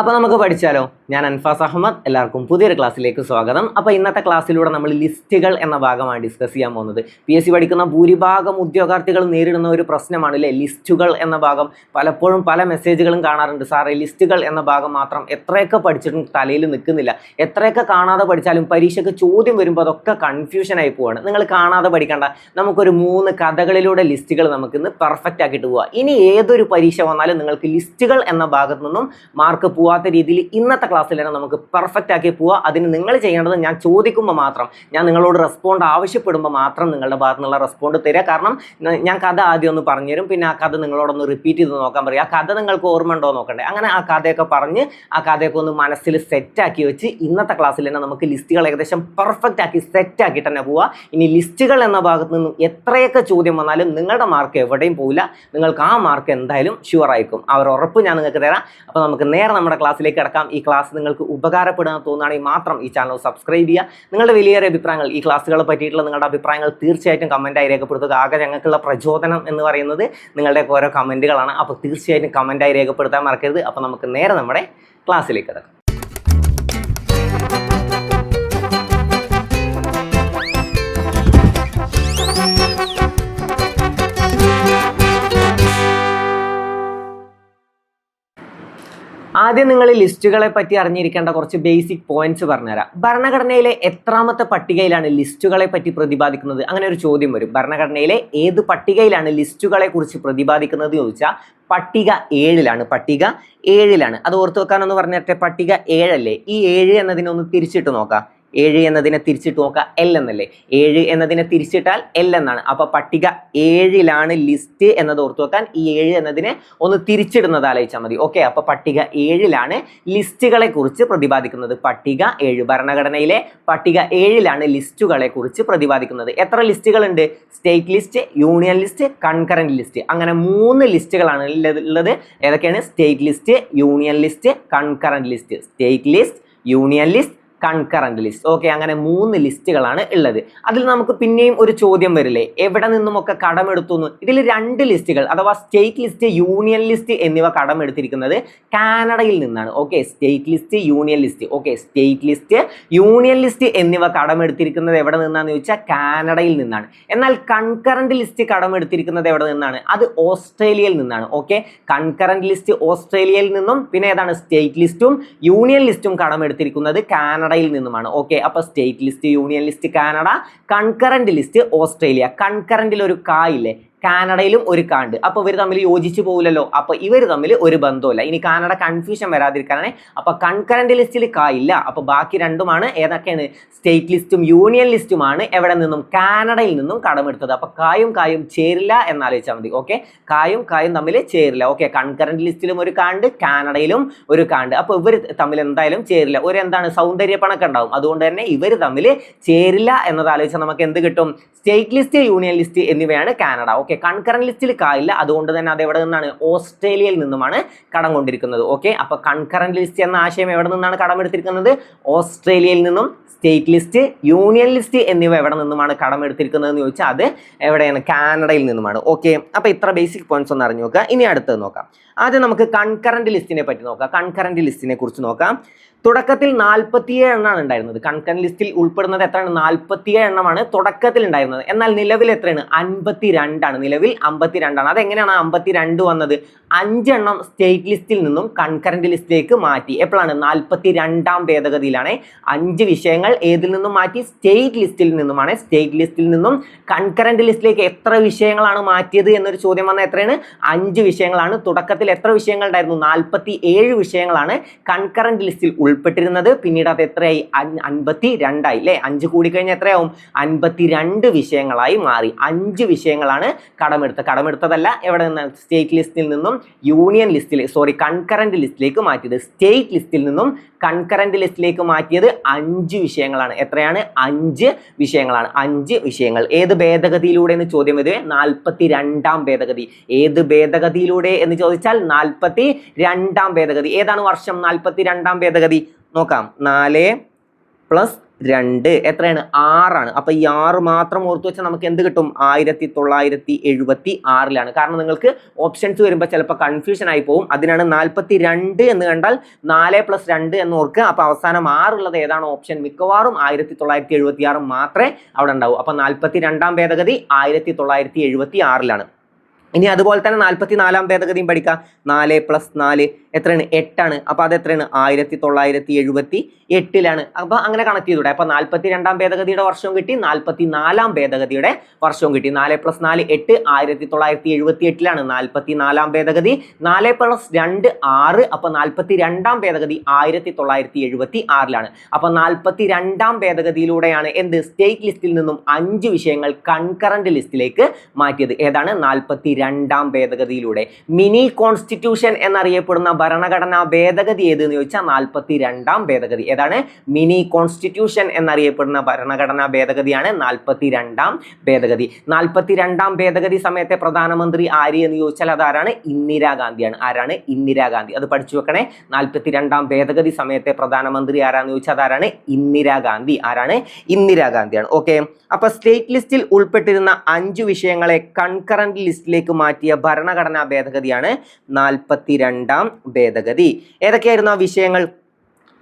അപ്പോൾ നമുക്ക് പഠിച്ചാലോ? ഞാൻ അൻഫാസ് അഹമ്മദ് എല്ലാവർക്കും പുതിയൊരു ക്ലാസ്സിലേക്ക് സ്വാഗതം. അപ്പോൾ ഇന്നത്തെ ക്ലാസ്സിലൂടെ നമ്മൾ ലിസ്റ്റുകൾ എന്ന ഭാഗമാണ് ഡിസ്കസ് ചെയ്യാൻ പോകുന്നത്. പി എസ് സി പഠിക്കുന്ന ഭൂരിഭാഗം ഉദ്യോഗാർത്ഥികൾ നേരിടുന്ന ഒരു പ്രശ്നമാണ് അല്ലേ ലിസ്റ്റുകൾ എന്ന ഭാഗം. പലപ്പോഴും പല മെസ്സേജുകളും കാണാറുണ്ട്. സാറേ ലിസ്റ്റുകൾ എന്ന ഭാഗം മാത്രം എത്രയൊക്കെ പഠിച്ചിട്ടും തലയിൽ നിൽക്കുന്നില്ല. എത്രയൊക്കെ കാണാതെ പഠിച്ചാലും പരീക്ഷയ്ക്ക് ചോദ്യം വരുമ്പോൾ അതൊക്കെ കൺഫ്യൂഷൻ ആയി പോവാണ്. നിങ്ങൾ കാണാതെ പഠിക്കേണ്ട. നമുക്കൊരു മൂന്ന് കഥകളിലൂടെ ലിസ്റ്റുകൾ നമുക്കിന്ന് പെർഫെക്റ്റ് ആക്കിയിട്ട് പോവാം. ഇനി ഏതൊരു പരീക്ഷ വന്നാലും നിങ്ങൾക്ക് ലിസ്റ്റുകൾ എന്ന ഭാഗത്തു നിന്നും മാർക്ക് പോവാത്ത രീതിയിൽ ഇന്നത്തെ ക്ലാസ്സിൽ തന്നെ നമുക്ക് പെർഫെക്റ്റ് ആക്കി പോവുക അതിന് നിങ്ങൾ ചെയ്യേണ്ടത് ഞാൻ ചോദിക്കുമ്പോൾ മാത്രം ഞാൻ നിങ്ങളോട് റെസ്പോണ്ട് ആവശ്യപ്പെടുമ്പോൾ മാത്രം നിങ്ങളുടെ ഭാഗത്തു നിന്നുള്ള റെസ്പോണ്ട് തരിക കാരണം ഞാൻ കഥ ആദ്യം ഒന്ന് പറഞ്ഞു തരും പിന്നെ ആ കഥ നിങ്ങളോടൊന്ന് റിപ്പീറ്റ് ചെയ്ത് നോക്കാൻ പറയും. ആ കഥ നിങ്ങൾക്ക് ഓർമ്മ ഉണ്ടോ നോക്കണ്ടേ? അങ്ങനെ ആ കഥയൊക്കെ പറഞ്ഞ് ആ കഥയൊക്കെ ഒന്ന് മനസ്സിൽ സെറ്റ് ആക്കി വെച്ച് ഇന്നത്തെ ക്ലാസ്സിൽ തന്നെ നമുക്ക് ലിസ്റ്റുകൾ ഏകദേശം പെർഫെക്റ്റ് ആക്കി സെറ്റ് ആക്കി തന്നെ പോവുക ഇനി ലിസ്റ്റുകൾ എന്ന ഭാഗത്ത് നിന്നും എത്രയൊക്കെ ചോദ്യം വന്നാലും നിങ്ങളുടെ മാർക്ക് എവിടെയും പോവില്ല. നിങ്ങൾക്ക് ആ മാർക്ക് എന്തായാലും ഷുവർ ആയിരിക്കും. അവർ ഉറപ്പ് ഞാൻ നിങ്ങൾക്ക് തരാം. അപ്പോൾ നമുക്ക് നേരെ നമ്മുടെ ക്ലാസ്സിലേക്ക് കിടക്കാം. ഈ ക്ലാസ് നിങ്ങൾക്ക് ഉപകാരപ്പെടുന്ന തോന്നുകയാണെങ്കിൽ മാത്രം ഈ ചാനൽ സബ്സ്ക്രൈബ് ചെയ്യുക. നിങ്ങളുടെ വലിയൊരു അഭിപ്രായങ്ങൾ ഈ ക്ലാസ്സുകളെ പറ്റിയിട്ടുള്ള നിങ്ങളുടെ അഭിപ്രായങ്ങൾ തീർച്ചയായിട്ടും കമന്റായി രേഖപ്പെടുത്തുക. ആകെ ഞങ്ങൾക്കുള്ള പ്രചോദനം എന്ന് പറയുന്നത് നിങ്ങളുടെ ഓരോ കമന്റുകളാണ് അപ്പോൾ തീർച്ചയായിട്ടും കമന്റായി രേഖപ്പെടുത്താൻ മറക്കരുത്. അപ്പോൾ നമുക്ക് നേരെ നമ്മുടെ ക്ലാസ്സിലേക്ക് കിടക്കാം. ആദ്യം നിങ്ങൾ ലിസ്റ്റുകളെ പറ്റി അറിഞ്ഞിരിക്കേണ്ട കുറച്ച് ബേസിക് പോയിന്റ്സ് പറഞ്ഞുതരാം. ഭരണഘടനയിലെ എത്രാമത്തെ പട്ടികയിലാണ് ലിസ്റ്റുകളെ പറ്റി പ്രതിപാദിക്കുന്നത്? അങ്ങനെ ഒരു ചോദ്യം വരും. ഭരണഘടനയിലെ ഏത് പട്ടികയിലാണ് ലിസ്റ്റുകളെ കുറിച്ച് പ്രതിപാദിക്കുന്നത് ചോദിച്ചാൽ പട്ടിക ഏഴിലാണ്. പട്ടിക ഏഴിലാണ്. അത് ഓർത്ത് വെക്കാനൊന്ന് പറഞ്ഞിട്ട് പട്ടിക ഏഴല്ലേ? ഈ ഏഴ് എന്നതിനൊന്ന് തിരിച്ചിട്ട് നോക്കാം. ഏഴ് എന്നതിനെ തിരിച്ചിട്ട് നോക്കുക എൽ എന്നല്ലേ? ഏഴ് എന്നതിനെ തിരിച്ചിട്ടാൽ എൽ എന്നാണ്. അപ്പൊ പട്ടിക ഏഴിലാണ് ലിസ്റ്റ് എന്നത് ഓർത്തു വെക്കാൻ ഈ ഏഴ് എന്നതിനെ ഒന്ന് തിരിച്ചിടുന്നത് ആലോചിച്ചാൽ മതി. ഓക്കെ അപ്പൊ പട്ടിക ഏഴിലാണ് ലിസ്റ്റുകളെ കുറിച്ച് പ്രതിപാദിക്കുന്നത്. പട്ടിക ഏഴ് ഭരണഘടനയിലെ പട്ടിക ഏഴിലാണ് ലിസ്റ്റുകളെ കുറിച്ച് പ്രതിപാദിക്കുന്നത്. എത്ര ലിസ്റ്റുകളുണ്ട് state list union list concurrent list അങ്ങനെ മൂന്ന് ലിസ്റ്റുകളാണ് ഉള്ളത് ഉള്ളത് ഏതൊക്കെയാണ്? State list union list concurrent list state list union list concurrent list okay അങ്ങനെ മൂന്ന് ലിസ്റ്റുകളാണ് ഉള്ളത്. അതിൽ നമുക്ക് പിന്നെയും ഒരു ചോദ്യം വരില്ലേ? എവിടെ നിന്നുമൊക്കെ കടമെടുത്തു ഇതിൽ രണ്ട് ലിസ്റ്റുകൾ അഥവാ സ്റ്റേറ്റ് ലിസ്റ്റ് യൂണിയൻ ലിസ്റ്റ് എന്നിവ കടമെടുത്തിരിക്കുന്നത് കാനഡയിൽ നിന്നാണ്. Okay state list union list okay state list union list എന്നിവ കടമെടുത്തിരിക്കുന്നത് എവിടെ നിന്നാന്ന് ചോദിച്ചാൽ കാനഡയിൽ നിന്നാണ്. എന്നാൽ കൺകറന്റ് ലിസ്റ്റ് കടമെടുത്തിരിക്കുന്നത് എവിടെ നിന്നാണ്? അത് ഓസ്ട്രേലിയയിൽ നിന്നാണ്. ഓക്കെ കൺകറന്റ് ലിസ്റ്റ് ഓസ്ട്രേലിയയിൽ നിന്നും പിന്നെ ഏതാണ്? സ്റ്റേറ്റ് ലിസ്റ്റും യൂണിയൻ ലിസ്റ്റും കടമെടുത്തിരിക്കുന്നത് കാനഡയിൽ നിന്നുമാണ്. ഓക്കെ അപ്പൊ state list union list Canada concurrent list Australia കൺകറന്റിൽ ഒരു കാ ഇല്ലേ? കാനഡയിലും ഒരു കാണ്ട്. അപ്പോൾ ഇവർ തമ്മിൽ യോജിച്ചു പോകില്ലല്ലോ അപ്പോൾ ഇവർ തമ്മിൽ ഒരു ബന്ധമില്ല ഇനി കാനഡ കൺഫ്യൂഷൻ വരാതിരിക്കാനാണ്. അപ്പോൾ കൺകറന്റ് ലിസ്റ്റിൽ കാ ഇല്ല. അപ്പോൾ ബാക്കി രണ്ടുമാണ് ഏതൊക്കെയാണ്? സ്റ്റേറ്റ് ലിസ്റ്റും യൂണിയൻ ലിസ്റ്റുമാണ് എവിടെ നിന്നും? കാനഡയിൽ നിന്നും കടമെടുത്തത്. അപ്പോൾ കായും കായും ചേരില്ല എന്നാലോചിച്ചാൽ മതി. ഓക്കെ? കായും കായും തമ്മിൽ ചേരില്ല. ഓക്കെ? കൺകറന്റ് ലിസ്റ്റിലും ഒരു കാണ്ട് കാനഡയിലും ഒരു കാണ്ട്. അപ്പോൾ ഇവർ തമ്മിൽ എന്തായാലും ചേരില്ല. ഒരു എന്താണ് സൗന്ദര്യ പണക്കം ഉണ്ടാവും. അതുകൊണ്ട് തന്നെ ഇവർ തമ്മിൽ ചേരില്ല എന്നത് ആലോചിച്ചാൽ നമുക്ക് എന്ത് കിട്ടും? സ്റ്റേറ്റ് ലിസ്റ്റ് യൂണിയൻ ലിസ്റ്റ് എന്നിവയാണ് കാനഡ. ഓക്കെ? കൺകറന്റ് ലിസ്റ്റിൽ കായില്ല. അതുകൊണ്ട് തന്നെ അത് എവിടെ നിന്നാണ്? ഓസ്ട്രേലിയയിൽ നിന്നുമാണ് കടം കൊണ്ടിരിക്കുന്നത്. ഓക്കെ അപ്പൊ കൺകറന്റ് ലിസ്റ്റ് എന്ന ആശയം എവിടെ നിന്നാണ് കടമെടുത്തിരിക്കുന്നത് ഓസ്ട്രേലിയയിൽ നിന്നും സ്റ്റേറ്റ് ലിസ്റ്റ് യൂണിയൻ ലിസ്റ്റ് എന്നിവ എവിടെ നിന്നുമാണ് കടമെടുത്തിരിക്കുന്നത് എന്ന് ചോദിച്ചാൽ അത് എവിടെയാണ്? കാനഡയിൽ നിന്നുമാണ്. ഓക്കെ അപ്പൊ ഇത്ര ബേസിക് പോയിന്റ്സ് ഒന്ന് അറിഞ്ഞു നോക്കുക. ഇനി അടുത്തത് നോക്കാം. ആദ്യം നമുക്ക് കൺകറന്റ് ലിസ്റ്റിനെ പറ്റി നോക്കാം. കൺകറന്റ് ലിസ്റ്റിനെ കുറിച്ച് നോക്കാം. തുടക്കത്തിൽ നാൽപ്പത്തിയേഴ് എണ്ണമാണ് ഉണ്ടായിരുന്നത്. കൺകൺ ലിസ്റ്റിൽ ഉൾപ്പെടുന്നത് എത്രയാണ്? നാൽപ്പത്തിയേഴ് എണ്ണമാണ് തുടക്കത്തിൽ ഉണ്ടായിരുന്നത്. എന്നാൽ നിലവിൽ എത്രയാണ്? അൻപത്തി രണ്ടാണ് നിലവിൽ അമ്പത്തി രണ്ടാണ് അതെങ്ങനെയാണ് അമ്പത്തി രണ്ട് വന്നത്? അഞ്ചെണ്ണം സ്റ്റേറ്റ് ലിസ്റ്റിൽ നിന്നും കൺകറന്റ് ലിസ്റ്റിലേക്ക് മാറ്റി. എപ്പോഴാണ്? നാൽപ്പത്തി രണ്ടാം ഭേദഗതിയിലാണ്. അഞ്ച് വിഷയങ്ങൾ ഏതിൽ നിന്നും മാറ്റി? സ്റ്റേറ്റ് ലിസ്റ്റിൽ നിന്നുമാണ്. സ്റ്റേറ്റ് ലിസ്റ്റിൽ നിന്നും കൺകറന്റ് ലിസ്റ്റിലേക്ക് എത്ര വിഷയങ്ങളാണ് മാറ്റിയത് എന്നൊരു ചോദ്യം വന്നാൽ എത്രയാണ്? അഞ്ച് വിഷയങ്ങളാണ്. തുടക്കത്തിൽ എത്ര വിഷയങ്ങൾ ഉണ്ടായിരുന്നു? നാൽപ്പത്തി ഏഴ് വിഷയങ്ങളാണ് കൺകറന്റ് ലിസ്റ്റിൽ ഉൾപ്പെട്ടിരുന്നത്. പിന്നീട് അത് എത്രയായി? അൻ- അൻപത്തി രണ്ടായി അല്ലേ? അഞ്ച് കൂടിക്കഴിഞ്ഞാൽ എത്രയാവും? അൻപത്തി രണ്ട് വിഷയങ്ങളായി മാറി. അഞ്ച് വിഷയങ്ങളാണ് കടമെടുത്തത് കടമെടുത്തതല്ല എവിടെ നിന്നാണ് സ്റ്റേറ്റ് ലിസ്റ്റിൽ നിന്നും യൂണിയൻ ലിസ്റ്റിൽ സോറി കൺകറന്റ് ലിസ്റ്റിലേക്ക് മാറ്റിയത്. സ്റ്റേറ്റ് ലിസ്റ്റിൽ നിന്നും കൺകറന്റ് ലിസ്റ്റിലേക്ക് മാറ്റിയത് അഞ്ച് വിഷയങ്ങളാണ്. എത്രയാണ്? അഞ്ച് വിഷയങ്ങളാണ്. അഞ്ച് വിഷയങ്ങൾ. ഏത് ഭേദഗതിയിലൂടെ എന്ന് ചോദ്യം വരുവേ? നാൽപ്പത്തി രണ്ടാം ഭേദഗതി. ഏത് ഭേദഗതിയിലൂടെ എന്ന് ചോദിച്ചാൽ നാൽപ്പത്തി രണ്ടാം ഭേദഗതി. ഏതാണ് വർഷം നാൽപ്പത്തി രണ്ടാം ഭേദഗതി? നോക്കാം. നാല് പ്ലസ് രണ്ട് എത്രയാണ്? ആറാണ്. അപ്പൊ ഈ ആറ് മാത്രം ഓർത്തു വെച്ചാൽ നമുക്ക് എന്ത് കിട്ടും? ആയിരത്തി തൊള്ളായിരത്തി എഴുപത്തി ആറിലാണ്. കാരണം നിങ്ങൾക്ക് ഓപ്ഷൻസ് വരുമ്പോൾ ചിലപ്പോൾ കൺഫ്യൂഷൻ ആയി പോകും അതിനാണ് നാൽപ്പത്തി രണ്ട് എന്ന് കണ്ടാൽ നാല് പ്ലസ് രണ്ട് എന്ന് ഓർക്കുക. അപ്പോൾ അവസാനം ആറുള്ളത് ഏതാണ്? ഓപ്ഷൻ മിക്കവാറും ആയിരത്തി തൊള്ളായിരത്തി എഴുപത്തി ആറ് മാത്രമേ അവിടെ ഉണ്ടാവൂ. അപ്പൊ നാൽപ്പത്തി രണ്ടാം ഭേദഗതി ആയിരത്തി തൊള്ളായിരത്തി എഴുപത്തി ആറിലാണ്. ഇനി അതുപോലെ തന്നെ നാൽപ്പത്തി നാലാം ഭേദഗതിയും പഠിക്കാം. നാല് പ്ലസ് നാല് എത്രയാണ്? എട്ടാണ്. അപ്പൊ അത് എത്രയാണ്? ആയിരത്തി തൊള്ളായിരത്തി എഴുപത്തി എട്ടിലാണ് അപ്പൊ അങ്ങനെ കണക്ട് ചെയ്തൂടെ. അപ്പൊ നാൽപ്പത്തി രണ്ടാം ഭേദഗതിയുടെ വർഷവും കിട്ടി. നാൽപ്പത്തി നാലാം ഭേദഗതിയുടെ വർഷവും കിട്ടി. നാല് പ്ലസ് നാല് എട്ട് ആയിരത്തി തൊള്ളായിരത്തി എഴുപത്തി എട്ടിലാണ് നാൽപ്പത്തി നാലാം ഭേദഗതി. നാല് പ്ലസ് രണ്ട് ആറ്. അപ്പൊ നാൽപ്പത്തി രണ്ടാം ഭേദഗതി ആയിരത്തി തൊള്ളായിരത്തി എഴുപത്തി ആറിലാണ് അപ്പൊ നാൽപ്പത്തി രണ്ടാം ഭേദഗതിയിലൂടെയാണ് എന്ത്? സ്റ്റേറ്റ് ലിസ്റ്റിൽ നിന്നും അഞ്ച് വിഷയങ്ങൾ കൺകറന്റ് ലിസ്റ്റിലേക്ക് മാറ്റിയത്. ഏതാണ്? നാൽപ്പത്തി രണ്ടാം ഭേദഗതിയിലൂടെ. മിനി കോൺസ്റ്റിറ്റ്യൂഷൻ എന്നറിയപ്പെടുന്ന ഭരണഘടനാ ഭേദഗതി ഏതെന്ന് ചോദിച്ചാൽ നാൽപ്പത്തി രണ്ടാം ഭേദഗതി. ഏതാണ്? മിനി കോൺസ്റ്റിറ്റ്യൂഷൻ എന്നറിയപ്പെടുന്ന ഭരണഘടനാ ഭേദഗതിയാണ് നാൽപ്പത്തി രണ്ടാം ഭേദഗതി. നാൽപ്പത്തി രണ്ടാം ഭേദഗതി സമയത്തെ പ്രധാനമന്ത്രി ആര് എന്ന് ചോദിച്ചാൽ അതാരാണ്? ഇന്ദിരാഗാന്ധിയാണ് ആരാണ്? ഇന്ദിരാഗാന്ധി അത് പഠിച്ചു വെക്കണേ. നാൽപ്പത്തി രണ്ടാം ഭേദഗതി സമയത്തെ പ്രധാനമന്ത്രി ആരാന്ന് ചോദിച്ചാൽ അതാരാണ്? ഇന്ദിരാഗാന്ധി ആരാണ്? ഇന്ദിരാഗാന്ധിയാണ് ഓക്കെ. അപ്പൊ സ്റ്റേറ്റ് ലിസ്റ്റിൽ ഉൾപ്പെട്ടിരുന്ന അഞ്ചു വിഷയങ്ങളെ കൺകറന്റ് ലിസ്റ്റിലേക്ക് മാറ്റിയ ഭരണഘടനാ ഭേദഗതിയാണ് നാൽപ്പത്തി രണ്ടാം ഭേദഗതി. ഏതൊക്കെയായിരുന്നു ആ വിഷയങ്ങൾ?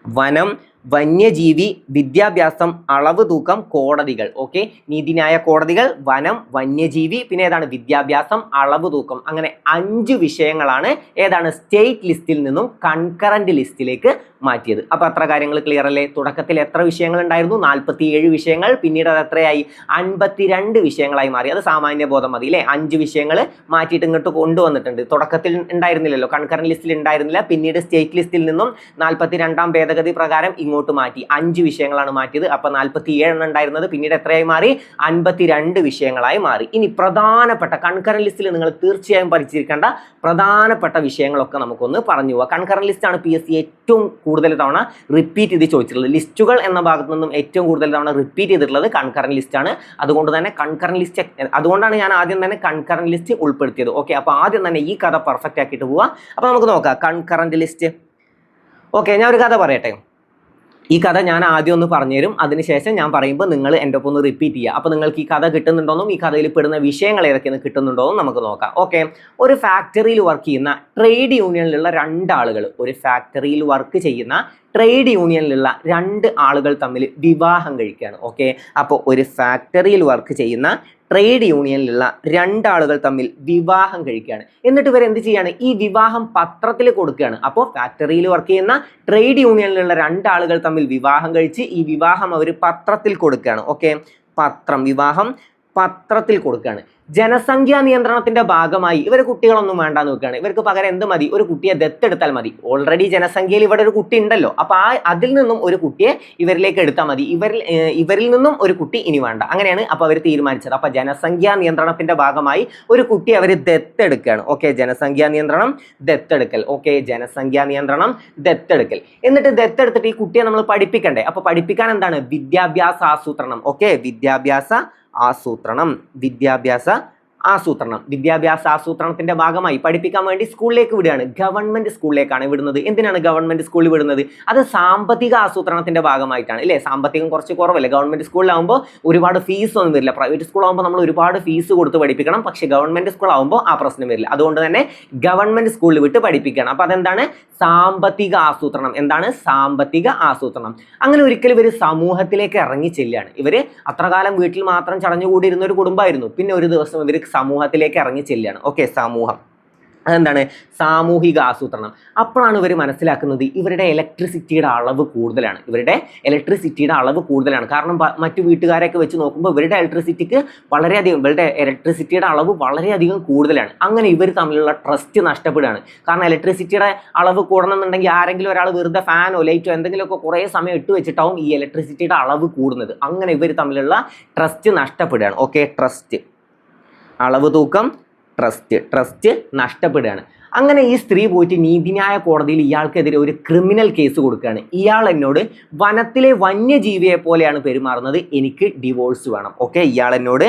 വനം വന്യജീവി വിദ്യാഭ്യാസം അളവ് തൂക്കം കോടതികൾ. ഓക്കെ? നീതിന്യായ കോടതികൾ വനം വന്യജീവി പിന്നെ ഏതാണ്? വിദ്യാഭ്യാസം അളവ് തൂക്കം. അങ്ങനെ അഞ്ച് വിഷയങ്ങളാണ് ഏതാണ്? സ്റ്റേറ്റ് ലിസ്റ്റിൽ നിന്നും കൺകറന്റ് ലിസ്റ്റിലേക്ക് മാറ്റിയത്. അപ്പൊ അത്ര കാര്യങ്ങൾ ക്ലിയർ അല്ലേ? തുടക്കത്തിൽ എത്ര വിഷയങ്ങൾ ഉണ്ടായിരുന്നു നാൽപ്പത്തി ഏഴ് വിഷയങ്ങൾ. പിന്നീട് അത് എത്രയായി? അൻപത്തിരണ്ട് വിഷയങ്ങളായി മാറി. അത് സാമാന്യ ബോധം മതി അല്ലേ? അഞ്ച് വിഷയങ്ങൾ മാറ്റിയിട്ട് ഇങ്ങോട്ട് കൊണ്ടുവന്നിട്ടുണ്ട്. തുടക്കത്തിൽ ഉണ്ടായിരുന്നില്ലല്ലോ. കൺകറന്റ് ലിസ്റ്റിൽ ഉണ്ടായിരുന്നില്ല. പിന്നീട് സ്റ്റേറ്റ് ലിസ്റ്റിൽ നിന്നും നാൽപ്പത്തി രണ്ടാം ഭേദഗതി പ്രകാരം ഇങ്ങോട്ട് മാറ്റി. അഞ്ച് വിഷയങ്ങളാണ് മാറ്റിയത്. അപ്പൊ നാൽപ്പത്തി എണ്ണം ഉണ്ടായിരുന്നത് പിന്നീട് എത്രയായി മാറി? അൻപത്തിരണ്ട് വിഷയങ്ങളായി മാറി. ഇനി പ്രധാനപ്പെട്ട കൺകറന്റ് ലിസ്റ്റിൽ നിങ്ങൾ തീർച്ചയായും പഠിച്ചിരിക്കേണ്ട പ്രധാനപ്പെട്ട വിഷയങ്ങളൊക്കെ നമുക്കൊന്ന് പറഞ്ഞു പോവാം. കൺകറന്റ് ലിസ്റ്റ് ആണ് പി എസ് സി ഏറ്റവും കൂടുതൽ തവണ റിപ്പീറ്റ് ചെയ്ത് ചോദിച്ചിട്ടുള്ളത്. ലിസ്റ്റുകൾ എന്ന ഭാഗത്തു നിന്നും ഏറ്റവും കൂടുതൽ തവണ റിപ്പീറ്റ് ചെയ്തിട്ടുള്ളത് ലിസ്റ്റ് ആണ്. അതുകൊണ്ട് തന്നെ കൺകറന്റ് ലിസ്റ്റ് അതുകൊണ്ടാണ് ഞാൻ ആദ്യം തന്നെ കൺകറന്റ് ലിസ്റ്റ് ഉൾപ്പെടുത്തിയത്. ഓക്കെ അപ്പോൾ ആദ്യം തന്നെ ഈ കഥ പെർഫെക്റ്റ് ആക്കിയിട്ട് പോവാം. അപ്പോൾ നമുക്ക് നോക്കാം. കൺകറന്റ് ലിസ്റ്റ് ഓക്കെ ഞാൻ ഒരു കഥ പറയട്ടെ. ഈ കഥ ഞാൻ ആദ്യം ഒന്ന് പറഞ്ഞുതരും. അതിനുശേഷം ഞാൻ പറയുമ്പോൾ നിങ്ങൾ എന്റെ ഒപ്പം ഒന്ന് റിപ്പീറ്റ് ചെയ്യുക. അപ്പോൾ നിങ്ങൾക്ക് ഈ കഥ കിട്ടുന്നുണ്ടോന്നും ഈ കഥയിൽ പെടുന്ന വിഷയങ്ങൾ ഏതൊക്കെയാണ് കിട്ടുന്നുണ്ടോന്നും നമുക്ക് നോക്കാം. ഓക്കെ ഒരു ഫാക്ടറിയിൽ വർക്ക് ചെയ്യുന്ന ട്രേഡ് യൂണിയനിലുള്ള രണ്ടാളുകൾ ഒരു ഫാക്ടറിയിൽ വർക്ക് ചെയ്യുന്ന ട്രേഡ് യൂണിയനിലുള്ള രണ്ട് ആളുകൾ തമ്മിൽ വിവാഹം കഴിക്കുകയാണ് ഓക്കെ അപ്പോൾ ഒരു ഫാക്ടറിയിൽ വർക്ക് ചെയ്യുന്ന ട്രേഡ് യൂണിയനിലുള്ള രണ്ടാളുകൾ തമ്മിൽ വിവാഹം കഴിക്കുകയാണ്. എന്നിട്ട് ഇവർ എന്ത് ചെയ്യാണ്? ഈ വിവാഹം പത്രത്തിൽ കൊടുക്കുകയാണ്. അപ്പോൾ ഫാക്ടറിയിൽ വർക്ക് ചെയ്യുന്ന ട്രേഡ് യൂണിയനിലുള്ള രണ്ടാളുകൾ തമ്മിൽ വിവാഹം കഴിച്ച് ഈ വിവാഹം അവർ പത്രത്തിൽ കൊടുക്കുകയാണ് ഓക്കെ പത്രം വിവാഹം പത്രത്തിൽ കൊടുക്കുകയാണ്. ജനസംഖ്യാ നിയന്ത്രണത്തിന്റെ ഭാഗമായി ഇവർ കുട്ടികളൊന്നും വേണ്ട നോക്കുകയാണ് ഇവർക്ക് പകരം എന്ത് മതി? ഒരു കുട്ടിയെ ദത്തെടുത്താൽ മതി. ഓൾറെഡി ജനസംഖ്യയിൽ ഇവിടെ ഒരു കുട്ടി ഉണ്ടല്ലോ. അപ്പൊ ആ അതിൽ നിന്നും ഒരു കുട്ടിയെ ഇവരിലേക്ക് എടുത്താൽ മതി. ഇവരിൽ ഇവരിൽ നിന്നും ഒരു കുട്ടി ഇനി വേണ്ട. അങ്ങനെയാണ് അപ്പൊ അവർ തീരുമാനിച്ചത്. അപ്പൊ ജനസംഖ്യാ നിയന്ത്രണത്തിന്റെ ഭാഗമായി ഒരു കുട്ടി അവർ ദത്തെടുക്കുകയാണ് ഓക്കെ ജനസംഖ്യാ നിയന്ത്രണം ദത്തെടുക്കൽ ഓക്കെ ജനസംഖ്യാ നിയന്ത്രണം ദത്തെടുക്കൽ എന്നിട്ട് ദത്തെടുത്തിട്ട് ഈ കുട്ടിയെ നമ്മൾ പഠിപ്പിക്കണ്ടേ? അപ്പൊ പഠിപ്പിക്കാൻ എന്താണ്? വിദ്യാഭ്യാസ ആസൂത്രണം. ഓക്കെ വിദ്യാഭ്യാസ ആസൂത്രണം. വിദ്യാഭ്യാസ ആസൂത്രണം. വിദ്യാഭ്യാസ ആസൂത്രണത്തിന്റെ ഭാഗമായി പഠിപ്പിക്കാൻ വേണ്ടി സ്കൂളിലേക്ക് വിടുകയാണ്. ഗവൺമെന്റ് സ്കൂളിലേക്കാണ് വിടുന്നത്. എന്തിനാണ് ഗവൺമെന്റ് സ്കൂളിൽ വിടുന്നത്? അത് സാമ്പത്തിക ആസൂത്രണത്തിന്റെ ഭാഗമായിട്ടാണ് അല്ലേ സാമ്പത്തികം കുറച്ച് കുറവല്ലേ? ഗവൺമെന്റ് സ്കൂളിലാകുമ്പോൾ ഒരുപാട് ഫീസ് ഒന്നും വരില്ല. പ്രൈവറ്റ് സ്കൂളാകുമ്പോൾ നമ്മൾ ഒരുപാട് ഫീസ് കൊടുത്ത് പഠിപ്പിക്കണം. പക്ഷേ ഗവൺമെന്റ് സ്കൂളാകുമ്പോൾ ആ പ്രശ്നം വരില്ല. അതുകൊണ്ട് തന്നെ ഗവൺമെന്റ് സ്കൂളിൽ വിട്ട് പഠിപ്പിക്കണം അപ്പൊ അതെന്താണ്? സാമ്പത്തിക ആസൂത്രണം. എന്താണ്? സാമ്പത്തിക ആസൂത്രണം. അങ്ങനെ ഒരിക്കലും ഇവർ സമൂഹത്തിലേക്ക് ഇറങ്ങി ചെല്ലുകയാണ്. ഇവർ അത്രകാലം വീട്ടിൽ മാത്രം ചടഞ്ഞുകൂടിയിരുന്ന ഒരു കുടുംബമായിരുന്നു. പിന്നെ ഒരു ദിവസം ഇവർ സമൂഹത്തിലേക്ക് ഇറങ്ങി ചെല്ലുകയാണ്. ഓക്കെ സമൂഹം. അതെന്താണ്? സാമൂഹിക ആസൂത്രണം. അപ്പോഴാണ് ഇവർ മനസ്സിലാക്കുന്നത് ഇവരുടെ ഇലക്ട്രിസിറ്റിയുടെ അളവ് കൂടുതലാണ്. ഇവരുടെ ഇലക്ട്രിസിറ്റിയുടെ അളവ് കൂടുതലാണ്. കാരണം മറ്റു വീട്ടുകാരെയൊക്കെ വെച്ച് നോക്കുമ്പോൾ ഇവരുടെ ഇലക്ട്രിസിറ്റിക്ക് വളരെയധികം ഇവരുടെ ഇലക്ട്രിസിറ്റിയുടെ അളവ് വളരെയധികം കൂടുതലാണ്. അങ്ങനെ ഇവർ തമ്മിലുള്ള ട്രസ്റ്റ് നഷ്ടപ്പെടുകയാണ്. കാരണം ഇലക്ട്രിസിറ്റിയുടെ അളവ് കൂടണമെന്നുണ്ടെങ്കിൽ ആരെങ്കിലും ഒരാൾ വെറുതെ ഫാനോ ലൈറ്റോ എന്തെങ്കിലുമൊക്കെ കുറേ സമയം ഇട്ട് വെച്ചിട്ടാവും ഈ ഇലക്ട്രിസിറ്റിയുടെ അളവ് കൂടുന്നത്. അങ്ങനെ ഇവർ തമ്മിലുള്ള ട്രസ്റ്റ് നഷ്ടപ്പെടുകയാണ്. ഓക്കെ ട്രസ്റ്റ് അളവ് തൂക്കം ട്രസ്റ്റ് ട്രസ്റ്റ് നഷ്ടപ്പെടുകയാണ്. അങ്ങനെ ഈ സ്ത്രീ പോയിട്ട് നീതിന്യായ കോടതിയിൽ ഇയാൾക്കെതിരെ ഒരു ക്രിമിനൽ കേസ് കൊടുക്കുകയാണ്. ഇയാൾ എന്നോട് വനത്തിലെ വന്യജീവിയെ പോലെയാണ് പെരുമാറുന്നത്. എനിക്ക് ഡിവോഴ്സ് വേണം. ഓക്കെ ഇയാൾ എന്നോട്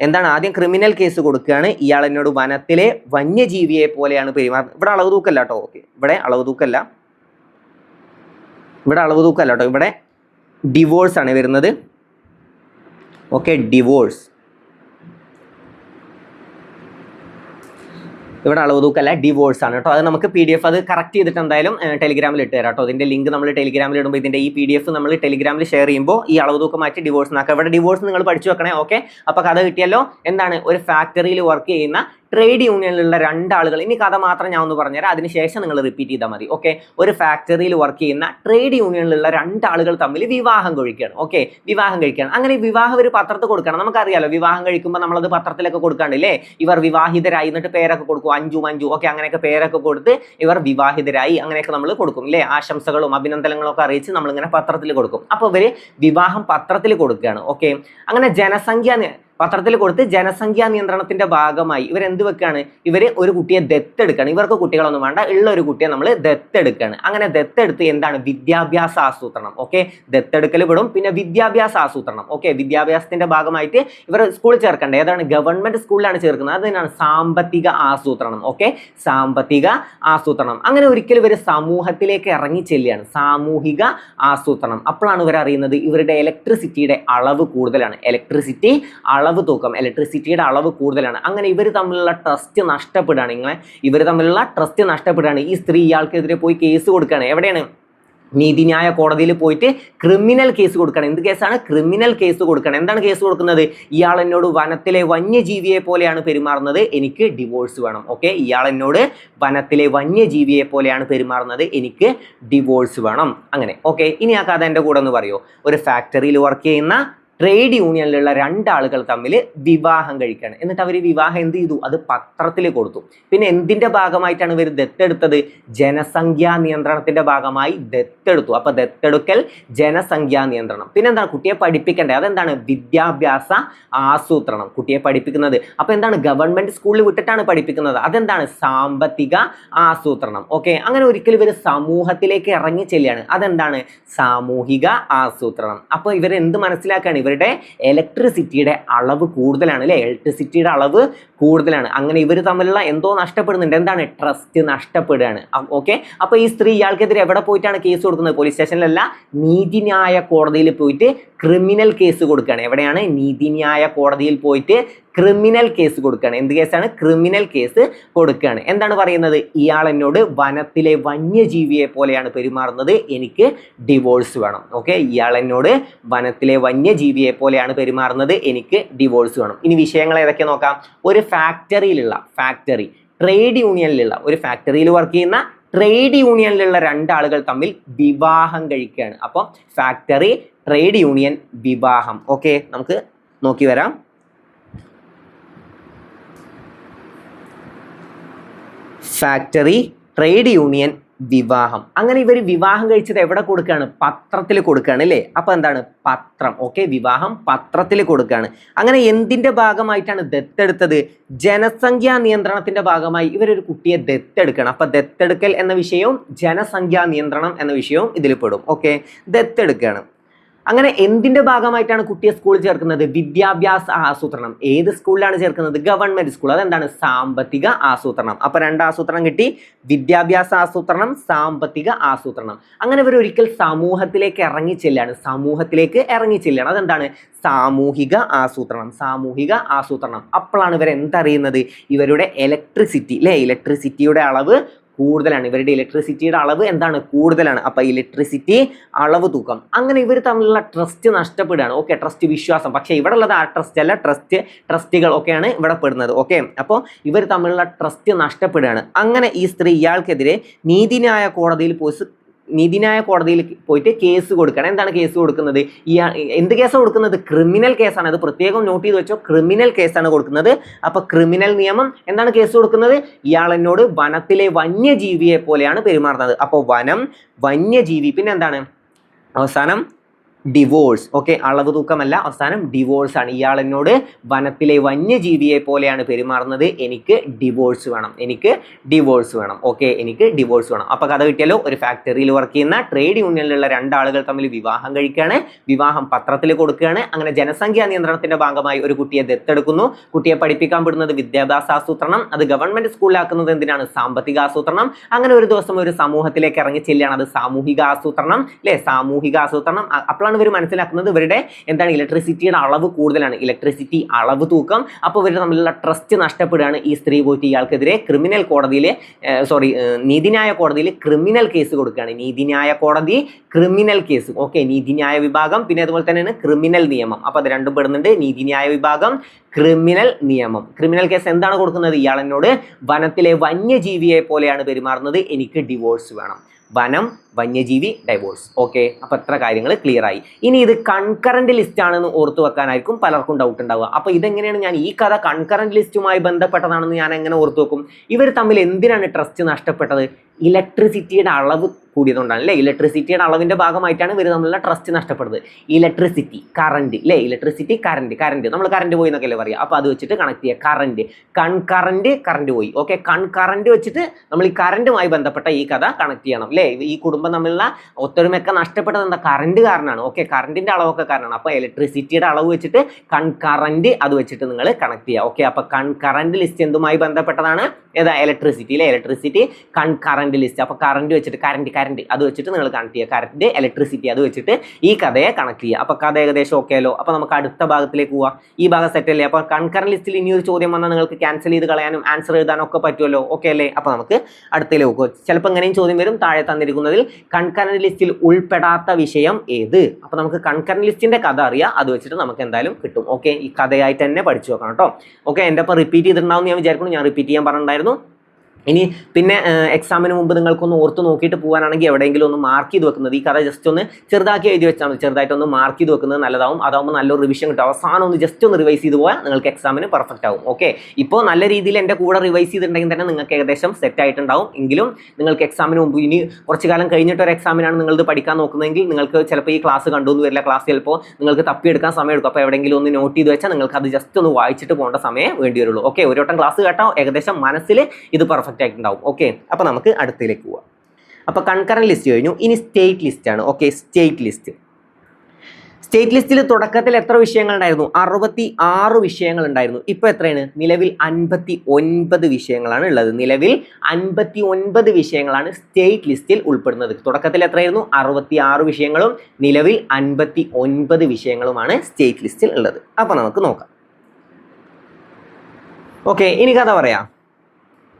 എന്താണ് ആദ്യം ക്രിമിനൽ കേസ് കൊടുക്കുകയാണ്. ഇയാൾ എന്നോട് വനത്തിലെ വന്യജീവിയെ പോലെയാണ് പെരുമാറുന്നത് ഇവിടെ അളവ് തൂക്കല്ല കേട്ടോ ഓക്കെ ഇവിടെ അളവ് തൂക്കല്ല. ഇവിടെ അളവ് തൂക്കല്ല കേട്ടോ ഇവിടെ ഡിവോഴ്സ് ആണ് വരുന്നത്. ഓക്കെ ഡിവോഴ്സ് ഇവിടെ അളവ് തൂക്കല്ല ഡിവോഴ്സ് ആണ് കേട്ടോ. അത് നമുക്ക് പി ഡി എഫ് അത് കറക്റ്റ് ചെയ്തിട്ട് എന്തായാലും ടെലിഗ്രാമിൽ ഇട്ട് തരാം കേട്ടോ. ഇതിന്റെ ലിങ്ക് നമ്മൾ ടെലിഗ്രാമിൽ ഇടുമ്പോൾ ഇതിന്റെ ഈ പി ഡി എഫ് നമ്മൾ ടെലിഗ്രാമിൽ ഷെയർ ചെയ്യുമ്പോൾ ഈ അളവ് തൂക്കം മാറ്റി ഡിവോഴ്സ് നാക്കാം ഇവിടെ ഡിവോഴ്സ് നിങ്ങൾ പഠിച്ചു വെക്കണേ ഓക്കെ അപ്പോൾ കഥ കിട്ടിയല്ലോ. എന്താണ്? ഒരു ഫാക്ടറിയിൽ വർക്ക് ചെയ്യുന്ന ട്രേഡ് യൂണിയനിലുള്ള രണ്ടാളുകൾ ഇനി കഥ മാത്രം ഞാൻ ഒന്ന് പറഞ്ഞുതരാം. അതിനുശേഷം നിങ്ങൾ റിപ്പീറ്റ് ചെയ്താൽ മതി ഓക്കെ ഒരു ഫാക്ടറിയിൽ വർക്ക് ചെയ്യുന്ന ട്രേഡ് യൂണിയനിലുള്ള രണ്ടാളുകൾ തമ്മിൽ വിവാഹം കഴിക്കുകയാണ് ഓക്കെ വിവാഹം കഴിക്കുകയാണ്. അങ്ങനെ വിവാഹം ഒരു പത്രത്തിൽ കൊടുക്കണം. നമുക്കറിയാലോ വിവാഹം കഴിക്കുമ്പോൾ നമ്മളത് പത്രത്തിലൊക്കെ കൊടുക്കാണ്ടില്ലേ? ഇവർ വിവാഹിതരായി എന്നിട്ട് പേരൊക്കെ കൊടുക്കും അഞ്ചു അഞ്ചു ഓക്കെ അങ്ങനെയൊക്കെ പേരൊക്കെ കൊടുത്ത് ഇവർ വിവാഹിതരായി അങ്ങനെയൊക്കെ നമ്മൾ കൊടുക്കും അല്ലേ ആശംസകളും അഭിനന്ദനങ്ങളും ഒക്കെ അറിയിച്ച് നമ്മളിങ്ങനെ പത്രത്തിൽ കൊടുക്കും. അപ്പോൾ ഇവർ വിവാഹം പത്രത്തിൽ കൊടുക്കുകയാണ് ഓക്കെ അങ്ങനെ ജനസംഖ്യ പത്രത്തിൽ കൊടുത്ത് ജനസംഖ്യാ നിയന്ത്രണത്തിന്റെ ഭാഗമായി ഇവർ എന്ത് വെക്കുകയാണ് ഇവർ ഒരു കുട്ടിയെ ദത്തെടുക്കുകയാണ് ഇവർക്ക് കുട്ടികളൊന്നും വേണ്ട. ഉള്ള ഒരു കുട്ടിയെ നമ്മൾ ദത്തെടുക്കുകയാണ് അങ്ങനെ ദത്തെടുത്ത് എന്താണ്? വിദ്യാഭ്യാസ ആസൂത്രണം. ഓക്കെ? ദത്തെടുക്കൽ വിടും പിന്നെ വിദ്യാഭ്യാസ ആസൂത്രണം. ഓക്കെ? വിദ്യാഭ്യാസത്തിന്റെ ഭാഗമായിട്ട് ഇവർ സ്കൂളിൽ ചേർക്കേണ്ടത് ഏതാണ്? ഗവൺമെന്റ് സ്കൂളിലാണ് ചേർക്കുന്നത്. അത് തന്നെയാണ് സാമ്പത്തിക ആസൂത്രണം. ഓക്കെ? സാമ്പത്തിക ആസൂത്രണം. അങ്ങനെ ഒരിക്കലും ഇവർ സമൂഹത്തിലേക്ക് ഇറങ്ങി ചെല്ലുകയാണ്. സാമൂഹിക ആസൂത്രണം. അപ്പോഴാണ് ഇവർ അറിയുന്നത് ഇവരുടെ ഇലക്ട്രിസിറ്റിയുടെ അളവ് കൂടുതലാണ്. ഇലക്ട്രിസിറ്റി അളവ് തൂക്കം ഇലക്ട്രിസിറ്റിയുടെ അളവ് കൂടുതലാണ്. അങ്ങനെ ഇവർ തമ്മിലുള്ള ട്രസ്റ്റ് നഷ്ടപ്പെടുകയാണ്. ഇങ്ങനെ ഇവർ തമ്മിലുള്ള ട്രസ്റ്റ് നഷ്ടപ്പെടുകയാണ്. ഈ സ്ത്രീ ഇയാൾക്കെതിരെ പോയി കേസ് കൊടുക്കുകയാണ്. എവിടെയാണ്? നീതിന്യായ കോടതിയിൽ പോയിട്ട് ക്രിമിനൽ കേസ് കൊടുക്കണം എന്ത് കേസാണ് ക്രിമിനൽ കേസ് കൊടുക്കണം എന്താണ് കേസ് കൊടുക്കുന്നത്? ഇയാൾ എന്നോട് വനത്തിലെ വന്യജീവിയെ പോലെയാണ് പെരുമാറുന്നത്. എനിക്ക് ഡിവോഴ്സ് വേണം. ഓക്കെ ഇയാൾ എന്നോട് വനത്തിലെ വന്യജീവിയെ പോലെയാണ് പെരുമാറുന്നത്. എനിക്ക് ഡിവോഴ്സ് വേണം. അങ്ങനെ. ഓക്കെ ഇനി ആ കഥ എന്റെ കൂടെ ഒന്ന് പറയുമോ ഒരു ഫാക്ടറിയിൽ വർക്ക് ചെയ്യുന്ന ട്രേഡ് യൂണിയനിലുള്ള രണ്ടാളുകൾ തമ്മിൽ വിവാഹം കഴിക്കുകയാണ് എന്നിട്ട് അവർ വിവാഹം എന്ത് ചെയ്തു? അത് പത്രത്തിൽ കൊടുത്തു. പിന്നെ എന്തിന്റെ ഭാഗമായിട്ടാണ് ഇവർ ദത്തെടുത്തത്? ജനസംഖ്യാ നിയന്ത്രണത്തിന്റെ ഭാഗമായി ദത്തെടുത്തു. അപ്പോൾ ദത്തെടുക്കൽ ജനസംഖ്യാ നിയന്ത്രണം. പിന്നെ എന്താണ് കുട്ടിയെ പഠിപ്പിക്കേണ്ടത് അതെന്താണ്? വിദ്യാഭ്യാസ ആസൂത്രണം. കുട്ടിയെ പഠിപ്പിക്കുന്നത്. അപ്പോൾ എന്താണ്? ഗവൺമെന്റ് സ്കൂളിൽ വിട്ടിട്ടാണ് പഠിപ്പിക്കുന്നത്. അതെന്താണ്? സാമ്പത്തിക ആസൂത്രണം. ഓക്കെ? അങ്ങനെ ഒരിക്കലും ഇവർ സമൂഹത്തിലേക്ക് ഇറങ്ങി ചെല്ലുകയാണ്. അതെന്താണ്? സാമൂഹിക ആസൂത്രണം. അപ്പോൾ ഇവർ മനസ്സിലാക്കുകയാണ്? ഇവരുടെ ഇലക്ട്രിസിറ്റിയുടെ അളവ് കൂടുതലാണ് അല്ലേ? ഇലക്ട്രിസിറ്റിയുടെ അളവ് കൂടുതലാണ്. അങ്ങനെ ഇവർ തമ്മിലുള്ള എന്തോ നഷ്ടപ്പെടുന്നുണ്ട്. എന്താണ്? ട്രസ്റ്റ് നഷ്ടപ്പെടുകയാണ്. ഓക്കെ അപ്പോൾ ഈ സ്ത്രീ ഇയാൾക്കെതിരെ എവിടെ പോയിട്ടാണ് കേസ് കൊടുക്കുന്നത്? പോലീസ് സ്റ്റേഷനിലല്ല നീതിന്യായ കോടതിയിൽ പോയിട്ട് ക്രിമിനൽ കേസ് കൊടുക്കുകയാണ്. എവിടെയാണ്? നീതിന്യായ കോടതിയിൽ പോയിട്ട് ക്രിമിനൽ കേസ് കൊടുക്കുകയാണ്. എന്ത് കേസാണ് ക്രിമിനൽ കേസ് കൊടുക്കുകയാണ്. എന്താണ് പറയുന്നത്? ഇയാൾ എന്നോട് വനത്തിലെ വന്യജീവിയെ പോലെയാണ് പെരുമാറുന്നത്. എനിക്ക് ഡിവോഴ്സ് വേണം. ഓക്കെ ഇയാൾ എന്നോട് വനത്തിലെ വന്യജീവിയെ പോലെയാണ് പെരുമാറുന്നത്. എനിക്ക് ഡിവോഴ്സ് വേണം. ഇനി വിഷയങ്ങൾ ഏതൊക്കെ നോക്കാം? ഒരു ഫാക്ടറിയിലുള്ള ഫാക്ടറി ട്രേഡ് യൂണിയനിലുള്ള ഒരു ഫാക്ടറിയിൽ വർക്ക് ചെയ്യുന്ന ട്രേഡ് യൂണിയനിലുള്ള രണ്ടാളുകൾ തമ്മിൽ വിവാഹം കഴിക്കുകയാണ്. അപ്പോൾ ഫാക്ടറി ട്രേഡ് യൂണിയൻ വിവാഹം. ഓക്കെ നമുക്ക് നോക്കി വരാം. ഫാക്ടറി ട്രേഡ് യൂണിയൻ വിവാഹം. അങ്ങനെ ഇവർ വിവാഹം കഴിച്ചത് എവിടെ കൊടുക്കുകയാണ്? പത്രത്തിൽ കൊടുക്കുകയാണ് അല്ലേ? അപ്പോൾ എന്താണ്? പത്രം. ഓക്കെ വിവാഹം പത്രത്തിൽ കൊടുക്കുകയാണ്. അങ്ങനെ എന്തിന്റെ ഭാഗമായിട്ടാണ് ദത്തെടുത്തത് ജനസംഖ്യാ നിയന്ത്രണത്തിന്റെ ഭാഗമായി ഇവരൊരു കുട്ടിയെ ദത്തെടുക്കണം അപ്പം ദത്തെടുക്കൽ എന്ന വിഷയവും ജനസംഖ്യാ നിയന്ത്രണം എന്ന വിഷയവും ഇതിൽ പെടും. ഓക്കെ ദത്തെടുക്കുകയാണ് അങ്ങനെ എന്തിന്റെ ഭാഗമായിട്ടാണ് കുട്ടിയെ സ്കൂളിൽ ചേർക്കുന്നത്? വിദ്യാഭ്യാസ ആസൂത്രണം. ഏത് സ്കൂളിലാണ് ചേർക്കുന്നത്? ഗവൺമെന്റ് സ്കൂൾ അതെന്താണ്? സാമ്പത്തിക ആസൂത്രണം. അപ്പൊ രണ്ട് ആസൂത്രണം കിട്ടി. വിദ്യാഭ്യാസ ആസൂത്രണം സാമ്പത്തിക ആസൂത്രണം. അങ്ങനെ ഇവർ ഒരിക്കൽ സമൂഹത്തിലേക്ക് ഇറങ്ങി ചെല്ലാണ് സമൂഹത്തിലേക്ക് ഇറങ്ങി ചെല്ലാണ് അതെന്താണ്? സാമൂഹിക ആസൂത്രണം. സാമൂഹിക ആസൂത്രണം. അപ്പോഴാണ് ഇവർ എന്തറിയുന്നത് ഇവരുടെ ഇലക്ട്രിസിറ്റി അല്ലെ ഇലക്ട്രിസിറ്റിയുടെ അളവ് കൂടുതലാണ്. ഇവരുടെ ഇലക്ട്രിസിറ്റിയുടെ അളവ് എന്താണ്? കൂടുതലാണ്. അപ്പൊ ഇലക്ട്രിസിറ്റി അളവ് തൂക്കം. അങ്ങനെ ഇവർ തമ്മിലുള്ള ട്രസ്റ്റ് നഷ്ടപ്പെടുകയാണ്. ഓക്കെ ട്രസ്റ്റ് വിശ്വാസം. പക്ഷേ ഇവിടെ ഉള്ളത് ആ ട്രസ്റ്റ് അല്ല. ട്രസ്റ്റ് ട്രസ്റ്റുകൾ ഒക്കെയാണ് ഇവിടെ പെടുന്നത്. ഓക്കെ അപ്പോൾ ഇവർ തമ്മിലുള്ള ട്രസ്റ്റ് നഷ്ടപ്പെടുകയാണ്. അങ്ങനെ ഈ സ്ത്രീ ഇയാൾക്കെതിരെ നീതിന്യായ കോടതിയിൽ പോയി നീതിന്യായ കോടതിയിൽ പോയിട്ട് കേസ് കൊടുക്കണം. എന്താണ് കേസ് കൊടുക്കുന്നത്? ഈ എന്ത് കേസാണ് കൊടുക്കുന്നത്? ക്രിമിനൽ കേസാണ്. അത് പ്രത്യേകം നോട്ട് ചെയ്ത് വെച്ചോ. ക്രിമിനൽ കേസാണ് കൊടുക്കുന്നത്. അപ്പൊ ക്രിമിനൽ നിയമം എന്താണ് കേസ് കൊടുക്കുന്നത്? ഇയാൾ എന്നോട് വനത്തിലെ വന്യജീവിയെ പോലെയാണ് പെരുമാറുന്നത്. അപ്പോൾ വനം വന്യജീവി. പിന്നെ എന്താണ്? അവസാനം ഡിവോഴ്സ് ഓക്കെ അളവ് തൂക്കമല്ല അവസാനം ഡിവോഴ്സ് ആണ്. ഇയാൾ എന്നോട് വനത്തിലെ വന്യജീവിയെ പോലെയാണ് പെരുമാറുന്നത്. എനിക്ക് ഡിവോഴ്സ് വേണം. എനിക്ക് ഡിവോഴ്സ് വേണം. ഓക്കെ എനിക്ക് ഡിവോഴ്സ് വേണം. അപ്പൊ കഥ കിട്ടിയാലോ ഒരു ഫാക്ടറിയിൽ വർക്ക് ചെയ്യുന്ന ട്രേഡ് യൂണിയനിലുള്ള രണ്ടാളുകൾ തമ്മിൽ വിവാഹം കഴിക്കുകയാണ് വിവാഹം പത്രത്തിൽ കൊടുക്കുകയാണ്. അങ്ങനെ ജനസംഖ്യാ നിയന്ത്രണത്തിന്റെ ഭാഗമായി ഒരു കുട്ടിയെ ദത്തെടുക്കുന്നു. കുട്ടിയെ പഠിപ്പിക്കാൻ പെടുന്നത് വിദ്യാഭ്യാസ ആസൂത്രണം അത് ഗവൺമെന്റ് സ്കൂളിലാക്കുന്നത് എന്തിനാണ്? സാമ്പത്തിക ആസൂത്രണം. അങ്ങനെ ഒരു ദിവസം ഒരു സമൂഹത്തിലേക്ക് ഇറങ്ങി ചെല്ലുകയാണ് അത് സാമൂഹിക ആസൂത്രണം അല്ലെ സാമൂഹിക ആസൂത്രണം. അ- അപ്പോഴാണ് ഇവർ മനസ്സിലാക്കുന്നത്. ഇവരുടെ എന്താണ് ഇലക്ട്രിസിറ്റിയുടെ അളവ് കൂടുതലാണ്. ഇലക്ട്രിസിറ്റി അളവ് തൂക്കം. അപ്പോൾ ഇവർ തമ്മിലുള്ള ട്രസ്റ്റ് നഷ്ടപ്പെടുകയാണ് ഈ സ്ത്രീ പോയിട്ട് ഇയാൾക്കെതിരെ ക്രിമിനൽ കോടതിയിൽ സോറി നീതിന്യായ കോടതിയിൽ ക്രിമിനൽ കേസ് കൊടുക്കുകയാണ്. നീതിന്യായ കോടതി ക്രിമിനൽ കേസ് ഓക്കെ നീതിന്യായ വിഭാഗം പിന്നെ അതുപോലെ തന്നെയാണ് ക്രിമിനൽ നിയമം. അപ്പോൾ അത് രണ്ടും പെടുന്നുണ്ട്. നീതിന്യായ വിഭാഗം ക്രിമിനൽ നിയമം. ക്രിമിനൽ കേസ് എന്താണ് കൊടുക്കുന്നത്? ഇയാൾ വനത്തിലെ വന്യജീവിയെ പോലെയാണ് പെരുമാറുന്നത്. എനിക്ക് ഡിവോഴ്സ് വേണം. വനം വന്യജീവി ഡൈവോഴ്സ് ഓക്കെ അപ്പോൾ എത്ര കാര്യങ്ങൾ ക്ലിയർ ആയി. ഇനി ഇത് കൺകറന്റ് ലിസ്റ്റ് ആണെന്ന് ഓർത്തു വെക്കാനായിരിക്കും പലർക്കും ഡൗട്ട് ഉണ്ടാവുക. അപ്പോൾ ഇതെങ്ങനെയാണ് ഞാൻ ഈ കഥ കൺകറന്റ് ലിസ്റ്റുമായി ബന്ധപ്പെട്ടതാണെന്ന് ഞാൻ എങ്ങനെ ഓർത്തു വെക്കും? ഇവർ തമ്മിൽ എന്തിനാണ് ട്രസ്റ്റ് നഷ്ടപ്പെട്ടത്? ഇലക്ട്രിസിറ്റിയുടെ അളവ് കൂടിയതുകൊണ്ടാണ് അല്ലേ? ഇലക്ട്രിസിറ്റിയുടെ അളവിന്റെ ഭാഗമായിട്ടാണ് ഇവർ തമ്മിലുള്ള ട്രസ്റ്റ് നഷ്ടപ്പെടുന്നത്. ഇലക്ട്രിസിറ്റി കറണ്ട് അല്ലേ ഇലക്ട്രിസിറ്റി കറണ്ട് കറണ്ട് നമ്മൾ കറണ്ട് പോയി എന്നൊക്കെ അല്ലേ പറയുക അപ്പോൾ അത് വെച്ചിട്ട് കണക്ട് ചെയ്യുക കറണ്ട് കൺകറന്റ് കറണ്ട് പോയി. ഓക്കെ കൺകറന്റ് വെച്ചിട്ട് നമ്മൾ ഈ കറണ്ടുമായി ബന്ധപ്പെട്ട ഈ കഥ കണക്ട് ചെയ്യണം. അല്ലേ ഈ തമ്മിലുള്ള ഒത്തൊരുമയൊക്കെ നഷ്ടപ്പെട്ടത് എന്താ? കറണ്ട് കാരണമാണ് ഓക്കെ കറണ്ടിന്റെ അളവൊക്കെ കാരണമാണ്. അപ്പോൾ ഇലക്ട്രിസിറ്റിയുടെ അളവ് വെച്ചിട്ട് കൺ കറണ്ട് അത് വെച്ചിട്ട് നിങ്ങൾ കണക്ട് ചെയ്യുക. ഓക്കെ അപ്പോൾ കൺ കറണ്ട് ലിസ്റ്റ് എന്തുമായി ബന്ധപ്പെട്ടതാണ്? ഏതാ? ഇലക്ട്രിസിറ്റി അല്ലേ ഇലക്ട്രിസിറ്റി കൺകറന്റ് ലിസ്റ്റ് അപ്പോൾ കറണ്ട് വെച്ചിട്ട് കറണ്ട് കറണ്ട് അത് വെച്ചിട്ട് നിങ്ങൾ കണക്ട് ചെയ്യുക. കറണ്ട് ഇലക്ട്രിസിറ്റി അത് വെച്ചിട്ട് ഈ കഥയെ കണക്ട് ചെയ്യുക. അപ്പോൾ കഥ ഏകദേശം ഓക്കെ അല്ലോ? അപ്പോൾ നമുക്ക് അടുത്ത ഭാഗത്തിലേക്ക് പോവാം. ഈ ഭാഗം സെറ്റ് അല്ലേ? അപ്പോൾ കൺ കൺകറന്റ് ലിസ്റ്റിൽ ഇനി ഒരു ചോദ്യം വന്നാൽ നിങ്ങൾക്ക് ക്യാൻസൽ ചെയ്ത് കളയാനും ആൻസർ എഴുതാനും ഒക്കെ പറ്റുമല്ലോ? ഓക്കെ അല്ലേ? അപ്പോൾ നമുക്ക് അടുത്തേക്ക് പോകും ചിലപ്പോൾ എങ്ങനെയും ചോദ്യം വരും. താഴെ തന്നിരിക്കുന്നതിൽ കൺകറന്റ് ലിസ്റ്റിൽ ഉൾപ്പെടാത്ത വിഷയം ഏത്? അപ്പോൾ നമുക്ക് കൺകറന്റ് ലിസ്റ്റിന്റെ കഥ അറിയാം. അത് വെച്ചിട്ട് നമുക്ക് എന്തായാലും കിട്ടും. ഓക്കെ ഈ കഥയായിട്ട് തന്നെ പഠിച്ചു നോക്കണം കേട്ടോ. ഓക്കെ എന്റെ ഒപ്പം റിപ്പീറ്റ് ചെയ്തിട്ടുണ്ടാവും ഞാൻ വിചാരിക്കുന്നു. ഞാൻ റിപ്പീറ്റ് ചെയ്യാൻ പറഞ്ഞിട്ടുണ്ടായിരുന്നു. ഇനി പിന്നെ എക്സാമിന് മുമ്പ് നിങ്ങൾക്കൊന്ന് ഓർത്ത് നോക്കിയിട്ട് പോകാനാണെങ്കിൽ എവിടെയെങ്കിലും ഒന്ന് മാർക്ക് ചെയ്ത് വെക്കുന്നത്. ഈ കഥ ജസ്റ്റ് ഒന്ന് ചെറുതാക്കി എഴുതി വെച്ചാൽ ചെറുതായിട്ടൊന്ന് മാർക്ക് ചെയ്ത് വെക്കുന്നത് നല്ലതാവും. അതാവുമ്പോൾ നല്ലൊരു റിവിഷൻ കിട്ടും. അവസാനം ഒന്ന് ജസ്റ്റ് ഒന്ന് റിവൈസ് ചെയ്ത് പോയാൽ നിങ്ങൾക്ക് എക്സാമിന് പെർഫെക്റ്റ് ആവും. ഓക്കെ ഇപ്പോൾ നല്ല രീതിയിൽ എന്റെ കൂടെ റിവൈസ് ചെയ്തിട്ടുണ്ടെങ്കിൽ തന്നെ നിങ്ങൾക്ക് ഏകദേശം സെറ്റ് ആയിട്ടുണ്ടാവും. എങ്കിലും നിങ്ങൾക്ക് എക്സാമിന് മുമ്പ് ഇനി കുറച്ച് കാലം കഴിഞ്ഞിട്ട് ഒരു എക്സാമിനാണ് നിങ്ങളിത് പഠിക്കാൻ നോക്കുന്നതെങ്കിൽ നിങ്ങൾക്ക് ചിലപ്പോൾ ഈ ക്ലാസ് കണ്ടു എന്ന് വരില്ല. ക്ലാസ് ചിലപ്പോൾ നിങ്ങൾക്ക് തപ്പിയെടുക്കാൻ സമയം എടുക്കും. അപ്പോൾ എവിടെയെങ്കിലും ഒന്ന് നോട്ട് ചെയ്ത് വെച്ചാൽ നിങ്ങൾക്ക് അത് ജസ്റ്റ് ഒന്ന് വായിച്ചിട്ട് പോകേണ്ട സമയം വേണ്ടി വരുള്ളൂ. ഓക്കെ ഒരു വട്ടം ക്ലാസ് കേട്ടോ. ഏകദേശം മനസ്സിൽ ഇത് പെർഫെക്റ്റ് ആയിട്ടുണ്ടാവും ഓക്കെ അപ്പോൾ നമുക്ക് അടുത്തതിലേക്ക് പോവാം. അപ്പോൾ കൺകറന്റ് ലിസ്റ്റ് കഴിഞ്ഞു. ഇനി സ്റ്റേറ്റ് ലിസ്റ്റ് ആണ്. ഓക്കെ സ്റ്റേറ്റ് ലിസ്റ്റ് സ്റ്റേറ്റ് ലിസ്റ്റിൽ തുടക്കത്തിൽ എത്ര വിഷയങ്ങൾ ഉണ്ടായിരുന്നു? അറുപത്തി ആറ് വിഷയങ്ങൾ ഉണ്ടായിരുന്നു. ഇപ്പോൾ എത്രയാണ്? നിലവിൽ അൻപത്തി ഒൻപത് വിഷയങ്ങളാണ് ഉള്ളത്. നിലവിൽ അൻപത്തി ഒൻപത് വിഷയങ്ങളാണ് സ്റ്റേറ്റ് ലിസ്റ്റിൽ ഉൾപ്പെടുന്നത്. തുടക്കത്തിൽ എത്രയായിരുന്നു? അറുപത്തി ആറ് വിഷയങ്ങളും നിലവിൽ അൻപത്തി ഒൻപത് വിഷയങ്ങളുമാണ് സ്റ്റേറ്റ് ലിസ്റ്റിൽ ഉള്ളത്. അപ്പോൾ നമുക്ക് നോക്കാം. ഓക്കെ ഇനി കഥ പറയാം.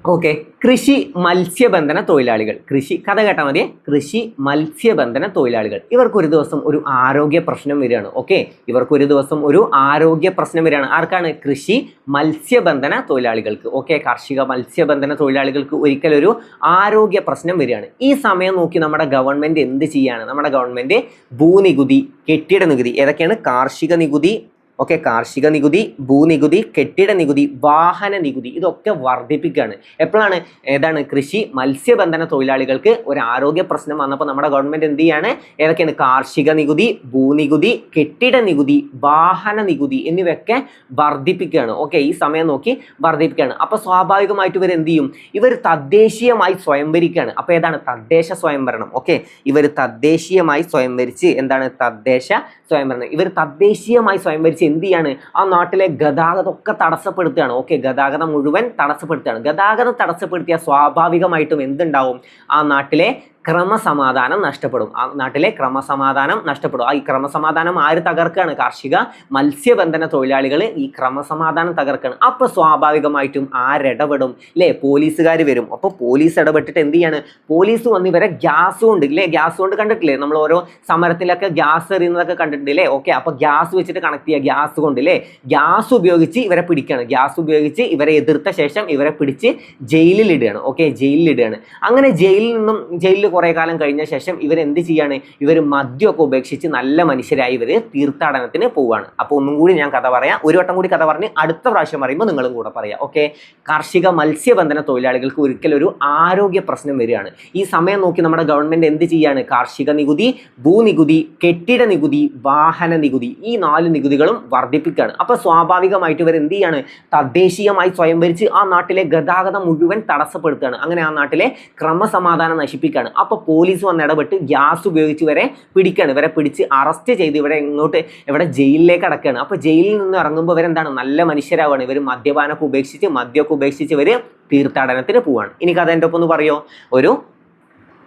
ഓക്കെ കൃഷി മത്സ്യബന്ധന തൊഴിലാളികൾ. കൃഷി കഥ കേട്ടാൽ മതി കൃഷി മത്സ്യബന്ധന തൊഴിലാളികൾ. ഇവർക്ക് ഒരു ദിവസം ഒരു ആരോഗ്യ പ്രശ്നം വരികയാണ്. ഓക്കെ ഇവർക്ക് ഒരു ദിവസം ഒരു ആരോഗ്യ പ്രശ്നം വരികയാണ്. ആർക്കാണ്? കൃഷി മത്സ്യബന്ധന തൊഴിലാളികൾക്ക്. ഓക്കെ കാർഷിക മത്സ്യബന്ധന തൊഴിലാളികൾക്ക് ഒരിക്കലൊരു ആരോഗ്യ പ്രശ്നം വരികയാണ്. ഈ സമയം നോക്കി നമ്മുടെ ഗവൺമെന്റ് എന്ത് ചെയ്യാണ്? നമ്മുടെ ഗവൺമെന്റ് ഭൂനികുതി കെട്ടിട നികുതി ഏതൊക്കെയാണ്? കാർഷിക നികുതി ഓക്കെ കാർഷിക നികുതി ഭൂനികുതി കെട്ടിട നികുതി വാഹന നികുതി ഇതൊക്കെ വർദ്ധിപ്പിക്കുകയാണ്. എപ്പോഴാണ്? ഏതാണ്? കൃഷി മത്സ്യബന്ധന തൊഴിലാളികൾക്ക് ഒരു ആരോഗ്യ പ്രശ്നം വന്നപ്പോൾ നമ്മുടെ ഗവൺമെന്റ് എന്ത് ചെയ്യാണ്? ഏതൊക്കെയാണ്? കാർഷിക നികുതി ഭൂനികുതി കെട്ടിട നികുതി വാഹന നികുതി എന്നിവയൊക്കെ വർദ്ധിപ്പിക്കുകയാണ്. ഓക്കെ ഈ സമയം നോക്കി വർദ്ധിപ്പിക്കുകയാണ്. അപ്പോൾ സ്വാഭാവികമായിട്ട് ഇവർ എന്ത് ചെയ്യും? ഇവർ തദ്ദേശീയമായി സ്വയംഭരിക്കുകയാണ് അപ്പോൾ ഏതാണ്? തദ്ദേശ സ്വയംഭരണം. ഓക്കെ ഇവർ തദ്ദേശീയമായി സ്വയംഭരിച്ച് എന്താണ്? തദ്ദേശ സ്വയംഭരണം. ഇവർ തദ്ദേശീയമായി സ്വയംഭരിച്ച് എന്ത് ചെയ്യാണ് ആ നാട്ടിലെ ഗതാഗതം ഒക്കെ തടസ്സപ്പെടുത്തുകയാണ്. ഓക്കെ ഗതാഗതം മുഴുവൻ തടസ്സപ്പെടുത്തുകയാണ്. ഗതാഗതം തടസ്സപ്പെടുത്തിയ സ്വാഭാവികമായിട്ടും എന്തുണ്ടാവും? ആ നാട്ടിലെ ക്രമസമാധാനം നഷ്ടപ്പെടും. ആ നാട്ടിലെ ക്രമസമാധാനം നഷ്ടപ്പെടും. ആ ഈ ക്രമസമാധാനം ആര് തകർക്കുകയാണ് കാർഷിക മത്സ്യബന്ധന തൊഴിലാളികൾ ഈ ക്രമസമാധാനം തകർക്കുകയാണ് അപ്പൊ സ്വാഭാവികമായിട്ടും ആരിടപെടും? അല്ലേ പോലീസുകാർ വരും. അപ്പോൾ പോലീസ് ഇടപെട്ടിട്ട് എന്ത് ചെയ്യാണ്? പോലീസ് വന്ന് ഇവരെ ഗ്യാസ് കൊണ്ട് ഇല്ലേ? ഗ്യാസ് കൊണ്ട് കണ്ടിട്ടില്ലേ? നമ്മൾ ഓരോ സമരത്തിലൊക്കെ ഗ്യാസ് എറിയുന്നതൊക്കെ കണ്ടിട്ടില്ലേ ഓക്കെ അപ്പൊ ഗ്യാസ് വെച്ചിട്ട് കണക്ട് ചെയ്യുക ഗ്യാസ് കൊണ്ട് അല്ലേ ഗ്യാസ് ഉപയോഗിച്ച് ഇവരെ പിടിക്കുകയാണ് ഗ്യാസ് ഉപയോഗിച്ച് ഇവരെ എതിർത്ത ശേഷം ഇവരെ പിടിച്ച് ജയിലിൽ ഇടുകയാണ്. ഓക്കെ ജയിലിൽ ഇടുകയാണ്. അങ്ങനെ ജയിലിൽ നിന്നും ജയിലിൽ കുറേ കാലം കഴിഞ്ഞ ശേഷം ഇവർ എന്ത് ചെയ്യാണ്? ഇവർ മദ്യമൊക്കെ ഉപേക്ഷിച്ച് നല്ല മനുഷ്യരായി ഇവർ തീർത്ഥാടനത്തിന് പോവുകയാണ് അപ്പോൾ ഒന്നും കൂടി ഞാൻ കഥ പറയാം. ഒരു വട്ടം കൂടി കഥ പറഞ്ഞ് അടുത്ത പ്രാവശ്യം പറയുമ്പോൾ നിങ്ങളും കൂടെ പറയാം. ഓക്കെ കാർഷിക മത്സ്യബന്ധന തൊഴിലാളികൾക്ക് ഒരിക്കലും ഒരു ആരോഗ്യ പ്രശ്നം വരികയാണ്. ഈ സമയം നോക്കി നമ്മുടെ ഗവൺമെന്റ് എന്ത് ചെയ്യാണ്? കാർഷിക നികുതി ഭൂനികുതി കെട്ടിട നികുതി വാഹന നികുതി ഈ നാല് നികുതികളും വർദ്ധിപ്പിക്കുകയാണ്. അപ്പോൾ സ്വാഭാവികമായിട്ട് ഇവർ എന്ത് ചെയ്യാണ്? തദ്ദേശീയമായി സ്വയം ഭരിച്ച് ആ നാട്ടിലെ ഗതാഗതം മുഴുവൻ തടസ്സപ്പെടുത്തുകയാണ്. അങ്ങനെ ആ നാട്ടിലെ ക്രമസമാധാനം നശിപ്പിക്കുകയാണ്. അപ്പോൾ പോലീസ് വന്ന് ഇടപെട്ട് ഗ്യാസ് ഉപയോഗിച്ച് ഇവരെ പിടിക്കുകയാണ് ഇവരെ പിടിച്ച് അറസ്റ്റ് ചെയ്ത് ഇവിടെ ഇങ്ങോട്ട് ഇവിടെ ജയിലിലേക്ക് അടക്കുകയാണ് അപ്പോൾ ജയിലിൽ നിന്ന് ഇറങ്ങുമ്പോൾ ഇവരെന്താണ്? നല്ല മനുഷ്യരാവാണ്. ഇവർ മദ്യപാനമൊക്കെ ഉപേക്ഷിച്ച് മദ്യമൊക്കെ ഉപേക്ഷിച്ച് ഇവർ തീർത്ഥാടനത്തിന് പോവാണ്. ഇനി കഥ എന്റെ ഒപ്പം പറയോ? ഒരു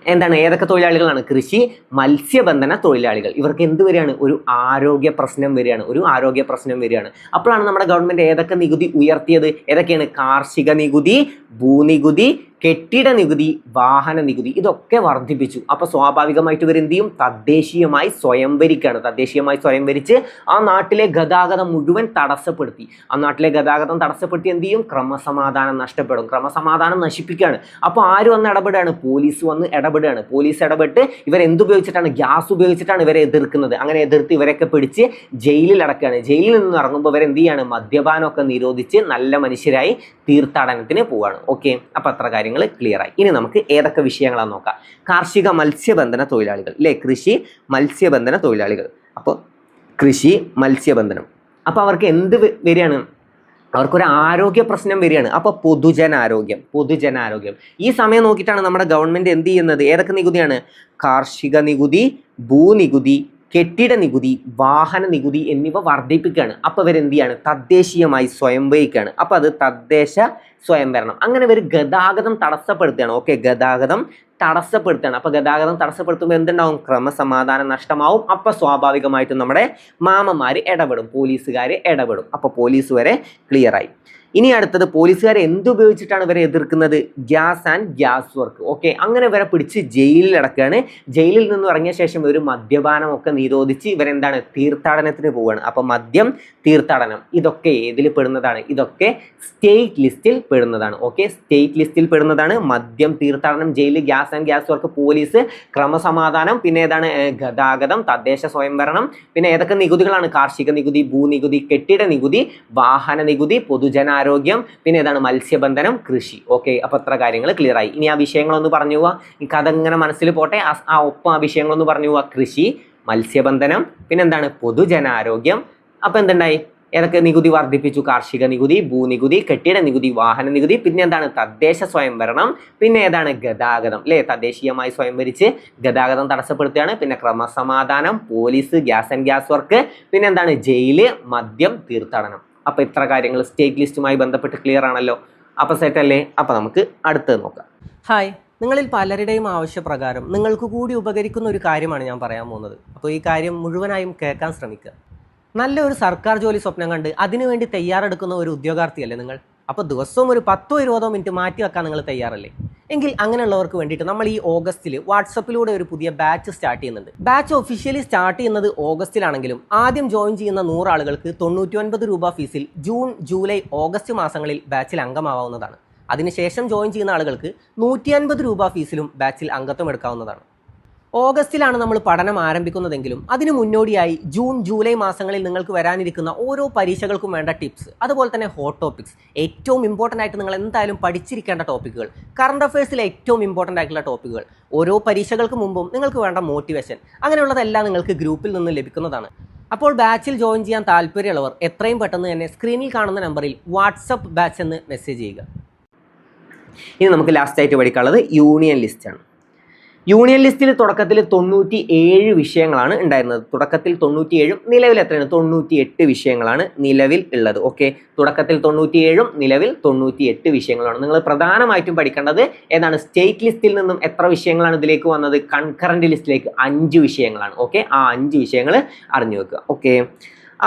എന്താണ്? ഏതൊക്കെ തൊഴിലാളികളാണ്? കൃഷി മത്സ്യബന്ധന തൊഴിലാളികൾ. ഇവർക്ക് എന്ത് വരികയാണ്? ഒരു ആരോഗ്യ പ്രശ്നം വരികയാണ്. ഒരു ആരോഗ്യ പ്രശ്നം വരികയാണ്. അപ്പോഴാണ് നമ്മുടെ ഗവൺമെന്റ് ഏതൊക്കെ നികുതി ഉയർത്തിയത്? ഏതൊക്കെയാണ്? കാർഷിക നികുതി ഭൂനികുതി കെട്ടിട നികുതി വാഹന നികുതി ഇതൊക്കെ വർദ്ധിപ്പിച്ചു. അപ്പോൾ സ്വാഭാവികമായിട്ട് ഇവർ എന്ത് ചെയ്യും? തദ്ദേശീയമായി സ്വയംഭരിക്കുകയാണ് തദ്ദേശീയമായി സ്വയംവരിച്ച് ആ നാട്ടിലെ ഗതാഗതം മുഴുവൻ തടസ്സപ്പെടുത്തി. ആ നാട്ടിലെ ഗതാഗതം തടസ്സപ്പെടുത്തി എന്ത് ചെയ്യും? ക്രമസമാധാനം നഷ്ടപ്പെടും. ക്രമസമാധാനം നശിപ്പിക്കുകയാണ്. അപ്പോൾ ആര് വന്ന് ഇടപെടുകയാണ്? പോലീസ് വന്ന് ഇടപെടുകയാണ്. പോലീസ് ഇടപെട്ട് ഇവർ എന്തുപയോഗിച്ചിട്ടാണ് ഗ്യാസ് ഉപയോഗിച്ചിട്ടാണ് ഇവരെ എതിർക്കുന്നത്. അങ്ങനെ എതിർത്ത് ഇവരൊക്കെ പിടിച്ച് ജയിലിൽ അടക്കുകയാണ്. ജയിലിൽ നിന്ന് ഇറങ്ങുമ്പോൾ ഇവർ എന്ത് ചെയ്യാണ്? മദ്യപാനമൊക്കെ നിരോധിച്ച് നല്ല മനുഷ്യരായി തീർത്ഥാടനത്തിന് പോവാണ് ഓക്കെ? അപ്പം അത്ര കാര്യങ്ങൾ ക്ലിയർ ആയി. ഇനി നമുക്ക് ഏതൊക്കെ വിഷയങ്ങളാണ് നോക്കാം. കാർഷിക മത്സ്യബന്ധന തൊഴിലാളികൾ അല്ലേ കൃഷി മത്സ്യബന്ധന തൊഴിലാളികൾ. അപ്പോൾ കൃഷി മത്സ്യബന്ധനം. അപ്പോൾ അവർക്ക് എന്ത് വരികയാണ്? അവർക്കൊരു ആരോഗ്യ പ്രശ്നം വരികയാണ്. അപ്പോൾ പൊതുജനാരോഗ്യം പൊതുജനാരോഗ്യം. ഈ സമയം നോക്കിയിട്ടാണ് നമ്മുടെ ഗവൺമെന്റ് എന്ത് ചെയ്യുന്നത്? ഏതൊക്കെ നികുതിയാണ്? കാർഷിക നികുതി ഭൂനികുതി കെട്ടിട നികുതി വാഹന നികുതി എന്നിവ വർദ്ധിപ്പിക്കുകയാണ്. അപ്പോൾ ഇവർ എന്ത് ചെയ്യാണ് തദ്ദേശീയമായി സ്വയംഭരിക്കുകയാണ് അപ്പോൾ അത് തദ്ദേശ സ്വയംഭരണം. അങ്ങനെ ഇവർ ഗതാഗതം തടസ്സപ്പെടുത്തുകയാണ്. ഓക്കെ ഗതാഗതം തടസ്സപ്പെടുത്തുകയാണ്. അപ്പോൾ ഗതാഗതം തടസ്സപ്പെടുത്തുമ്പോൾ എന്തുണ്ടാവും? ക്രമസമാധാനം നഷ്ടമാവും. അപ്പോൾ സ്വാഭാവികമായിട്ടും നമ്മുടെ മാമന്മാർ ഇടപെടും. പോലീസുകാർ ഇടപെടും. അപ്പോൾ പോലീസ് വരെ ക്ലിയർ ആയി. ഇനി അടുത്തത് പോലീസുകാർ എന്തുപയോഗിച്ചിട്ടാണ് ഇവരെ എതിർക്കുന്നത്? Gas and gas work. Okay അങ്ങനെ ഇവരെ പിടിച്ച് ജയിലിൽ അടക്കുകയാണ് ജയിലിൽ നിന്ന് ഇറങ്ങിയ ശേഷം ഒരു മദ്യപാനമൊക്കെ നിരോധിച്ച് ഇവരെന്താണ്? തീർത്ഥാടനത്തിന് പോവുകയാണ്. അപ്പോൾ മദ്യം തീർത്ഥാടനം ഇതൊക്കെ ഏതിൽ പെടുന്നതാണ്? ഇതൊക്കെ സ്റ്റേറ്റ് ലിസ്റ്റിൽ പെടുന്നതാണ്. ഓക്കെ സ്റ്റേറ്റ് ലിസ്റ്റിൽ പെടുന്നതാണ്. മദ്യം തീർത്ഥാടനം ജയിലിൽ gas and gas work police ക്രമസമാധാനം പിന്നെ ഏതാണ്? ഗതാഗതം തദ്ദേശ സ്വയംഭരണം പിന്നെ ഏതൊക്കെ നികുതികളാണ്? കാർഷിക നികുതി ഭൂനികുതി കെട്ടിട നികുതി വാഹന നികുതി പൊതുജനാരോഗ്യം പിന്നെ ഏതാണ് മത്സ്യബന്ധനം കൃഷി. ഓക്കെ അപ്പോൾ അത്ര കാര്യങ്ങൾ ക്ലിയർ ആയി. ഇനി ആ വിഷയങ്ങളൊന്ന് പറഞ്ഞു പോവാ. ഈ കഥ ഇങ്ങനെ മനസ്സിൽ പോട്ടെ. ആ- ഒപ്പം ആ വിഷയങ്ങളൊന്ന് പറഞ്ഞു പോവാ. കൃഷി മത്സ്യബന്ധനം പിന്നെ എന്താണ്? പൊതുജനാരോഗ്യം. അപ്പോൾ എന്തുണ്ടായി? ഏതൊക്കെ നികുതി വർദ്ധിപ്പിച്ചു? കാർഷിക നികുതി ഭൂനികുതി കെട്ടിട നികുതി വാഹന നികുതി പിന്നെ എന്താണ്? തദ്ദേശ സ്വയംഭരണം പിന്നെ ഏതാണ്? ഗതാഗതം. അല്ലേ തദ്ദേശീയമായി സ്വയംഭരിച്ച് ഗതാഗതം തടസ്സപ്പെടുത്തുകയാണ്. പിന്നെ ക്രമസമാധാനം police gas and gas work പിന്നെ എന്താണ്? ജയിൽ മദ്യം തീർത്ഥാടനം. അപ്പൊ ഇത്ര കാര്യങ്ങൾ സ്റ്റേറ്റ് ലിസ്റ്റുമായി ബന്ധപ്പെട്ട് ക്ലിയർ ആണല്ലോ. അപ്പോൾ സെറ്റ് അല്ലേ? അപ്പോൾ നമുക്ക് അടുത്തത് നോക്കാം. ഹായ് നിങ്ങളിൽ പലരുടെയും ആവശ്യപ്രകാരം നിങ്ങൾക്ക് കൂടി ഉപകരിക്കുന്ന ഒരു കാര്യമാണ് ഞാൻ പറയാൻ പോകുന്നത്. അപ്പോൾ ഈ കാര്യം മുഴുവനായും കേൾക്കാൻ ശ്രമിക്കുക. നല്ലൊരു സർക്കാർ ജോലി സ്വപ്നം കണ്ട് അതിനുവേണ്ടി തയ്യാറെടുക്കുന്ന ഒരു ഉദ്യോഗാർത്ഥിയല്ലേ നിങ്ങൾ? അപ്പോൾ ദിവസവും ഒരു പത്തോ ഇരുപതോ മിനിറ്റ് മാറ്റി വെക്കാൻ നിങ്ങൾ തയ്യാറല്ലേ? എങ്കിൽ അങ്ങനെയുള്ളവർക്ക് വേണ്ടിയിട്ട് നമ്മൾ ഈ ഓഗസ്റ്റിൽ വാട്സപ്പിലൂടെ ഒരു പുതിയ ബാച്ച് സ്റ്റാർട്ട് ചെയ്യുന്നുണ്ട്. ബാച്ച് ഒഫീഷ്യലി സ്റ്റാർട്ട് ചെയ്യുന്നത് ഓഗസ്റ്റിലാണെങ്കിലും ആദ്യം ജോയിൻ ചെയ്യുന്ന നൂറ് ആളുകൾക്ക് തൊണ്ണൂറ്റി ഒൻപത് രൂപ ഫീസിൽ ജൂൺ ജൂലൈ ഓഗസ്റ്റ് മാസങ്ങളിൽ ബാച്ചിൽ അംഗമാവാവുന്നതാണ്. അതിനുശേഷം ജോയിൻ ചെയ്യുന്ന ആളുകൾക്ക് നൂറ്റി അൻപത് രൂപ ഫീസിലും ബാച്ചിൽ അംഗത്വം എടുക്കാവുന്നതാണ്. ഓഗസ്റ്റിലാണ് നമ്മൾ പഠനം ആരംഭിക്കുന്നതെങ്കിലും അതിന് മുന്നോടിയായി ജൂൺ ജൂലൈ മാസങ്ങളിൽ നിങ്ങൾക്ക് വരാനിരിക്കുന്ന ഓരോ പരീക്ഷകൾക്കും വേണ്ട ടിപ്സ് അതുപോലെ തന്നെ ഹോട്ട് ടോപ്പിക്സ് ഏറ്റവും ഇമ്പോർട്ടന്റ് ആയിട്ട് നിങ്ങൾ എന്തായാലും പഠിച്ചിരിക്കേണ്ട ടോപ്പിക്കുകൾ കറണ്ട് അഫയേഴ്സിലെ ഏറ്റവും ഇമ്പോർട്ടന്റ് ആയിട്ടുള്ള ടോപ്പിക്കുകൾ ഓരോ പരീക്ഷകൾക്ക് മുമ്പും നിങ്ങൾക്ക് വേണ്ട മോട്ടിവേഷൻ അങ്ങനെയുള്ളതെല്ലാം നിങ്ങൾക്ക് ഗ്രൂപ്പിൽ നിന്ന് ലഭിക്കുന്നതാണ്. അപ്പോൾ ബാച്ചിൽ ജോയിൻ ചെയ്യാൻ താല്പര്യമുള്ളവർ എത്രയും പെട്ടെന്ന് തന്നെ സ്ക്രീനിൽ കാണുന്ന നമ്പറിൽ വാട്സപ്പ് ബാച്ച് എന്ന് മെസ്സേജ് ചെയ്യുക. ഇനി നമുക്ക് ലാസ്റ്റ് ആയിട്ട് പഠിക്കാനുള്ളത് യൂണിയൻ ലിസ്റ്റാണ് യൂണിയൻ ലിസ്റ്റിൽ തുടക്കത്തിൽ തൊണ്ണൂറ്റി ഏഴ് വിഷയങ്ങളാണ് ഉണ്ടായിരുന്നത്. തുടക്കത്തിൽ തൊണ്ണൂറ്റി ഏഴും നിലവിൽ എത്രയാണ്? തൊണ്ണൂറ്റി എട്ട് വിഷയങ്ങളാണ് നിലവിൽ ഉള്ളത്. ഓക്കെ തുടക്കത്തിൽ തൊണ്ണൂറ്റി ഏഴും നിലവിൽ തൊണ്ണൂറ്റി എട്ട് വിഷയങ്ങളാണ്. നിങ്ങൾ പ്രധാനമായിട്ടും പഠിക്കേണ്ടത് ഏതാണ്? സ്റ്റേറ്റ് ലിസ്റ്റിൽ നിന്നും എത്ര വിഷയങ്ങളാണ് ഇതിലേക്ക് വന്നത്? കൺകറന്റ് ലിസ്റ്റിലേക്ക് അഞ്ച് വിഷയങ്ങളാണ്. ഓക്കെ ആ അഞ്ച് വിഷയങ്ങൾ അറിഞ്ഞു വെക്കുക. ഓക്കെ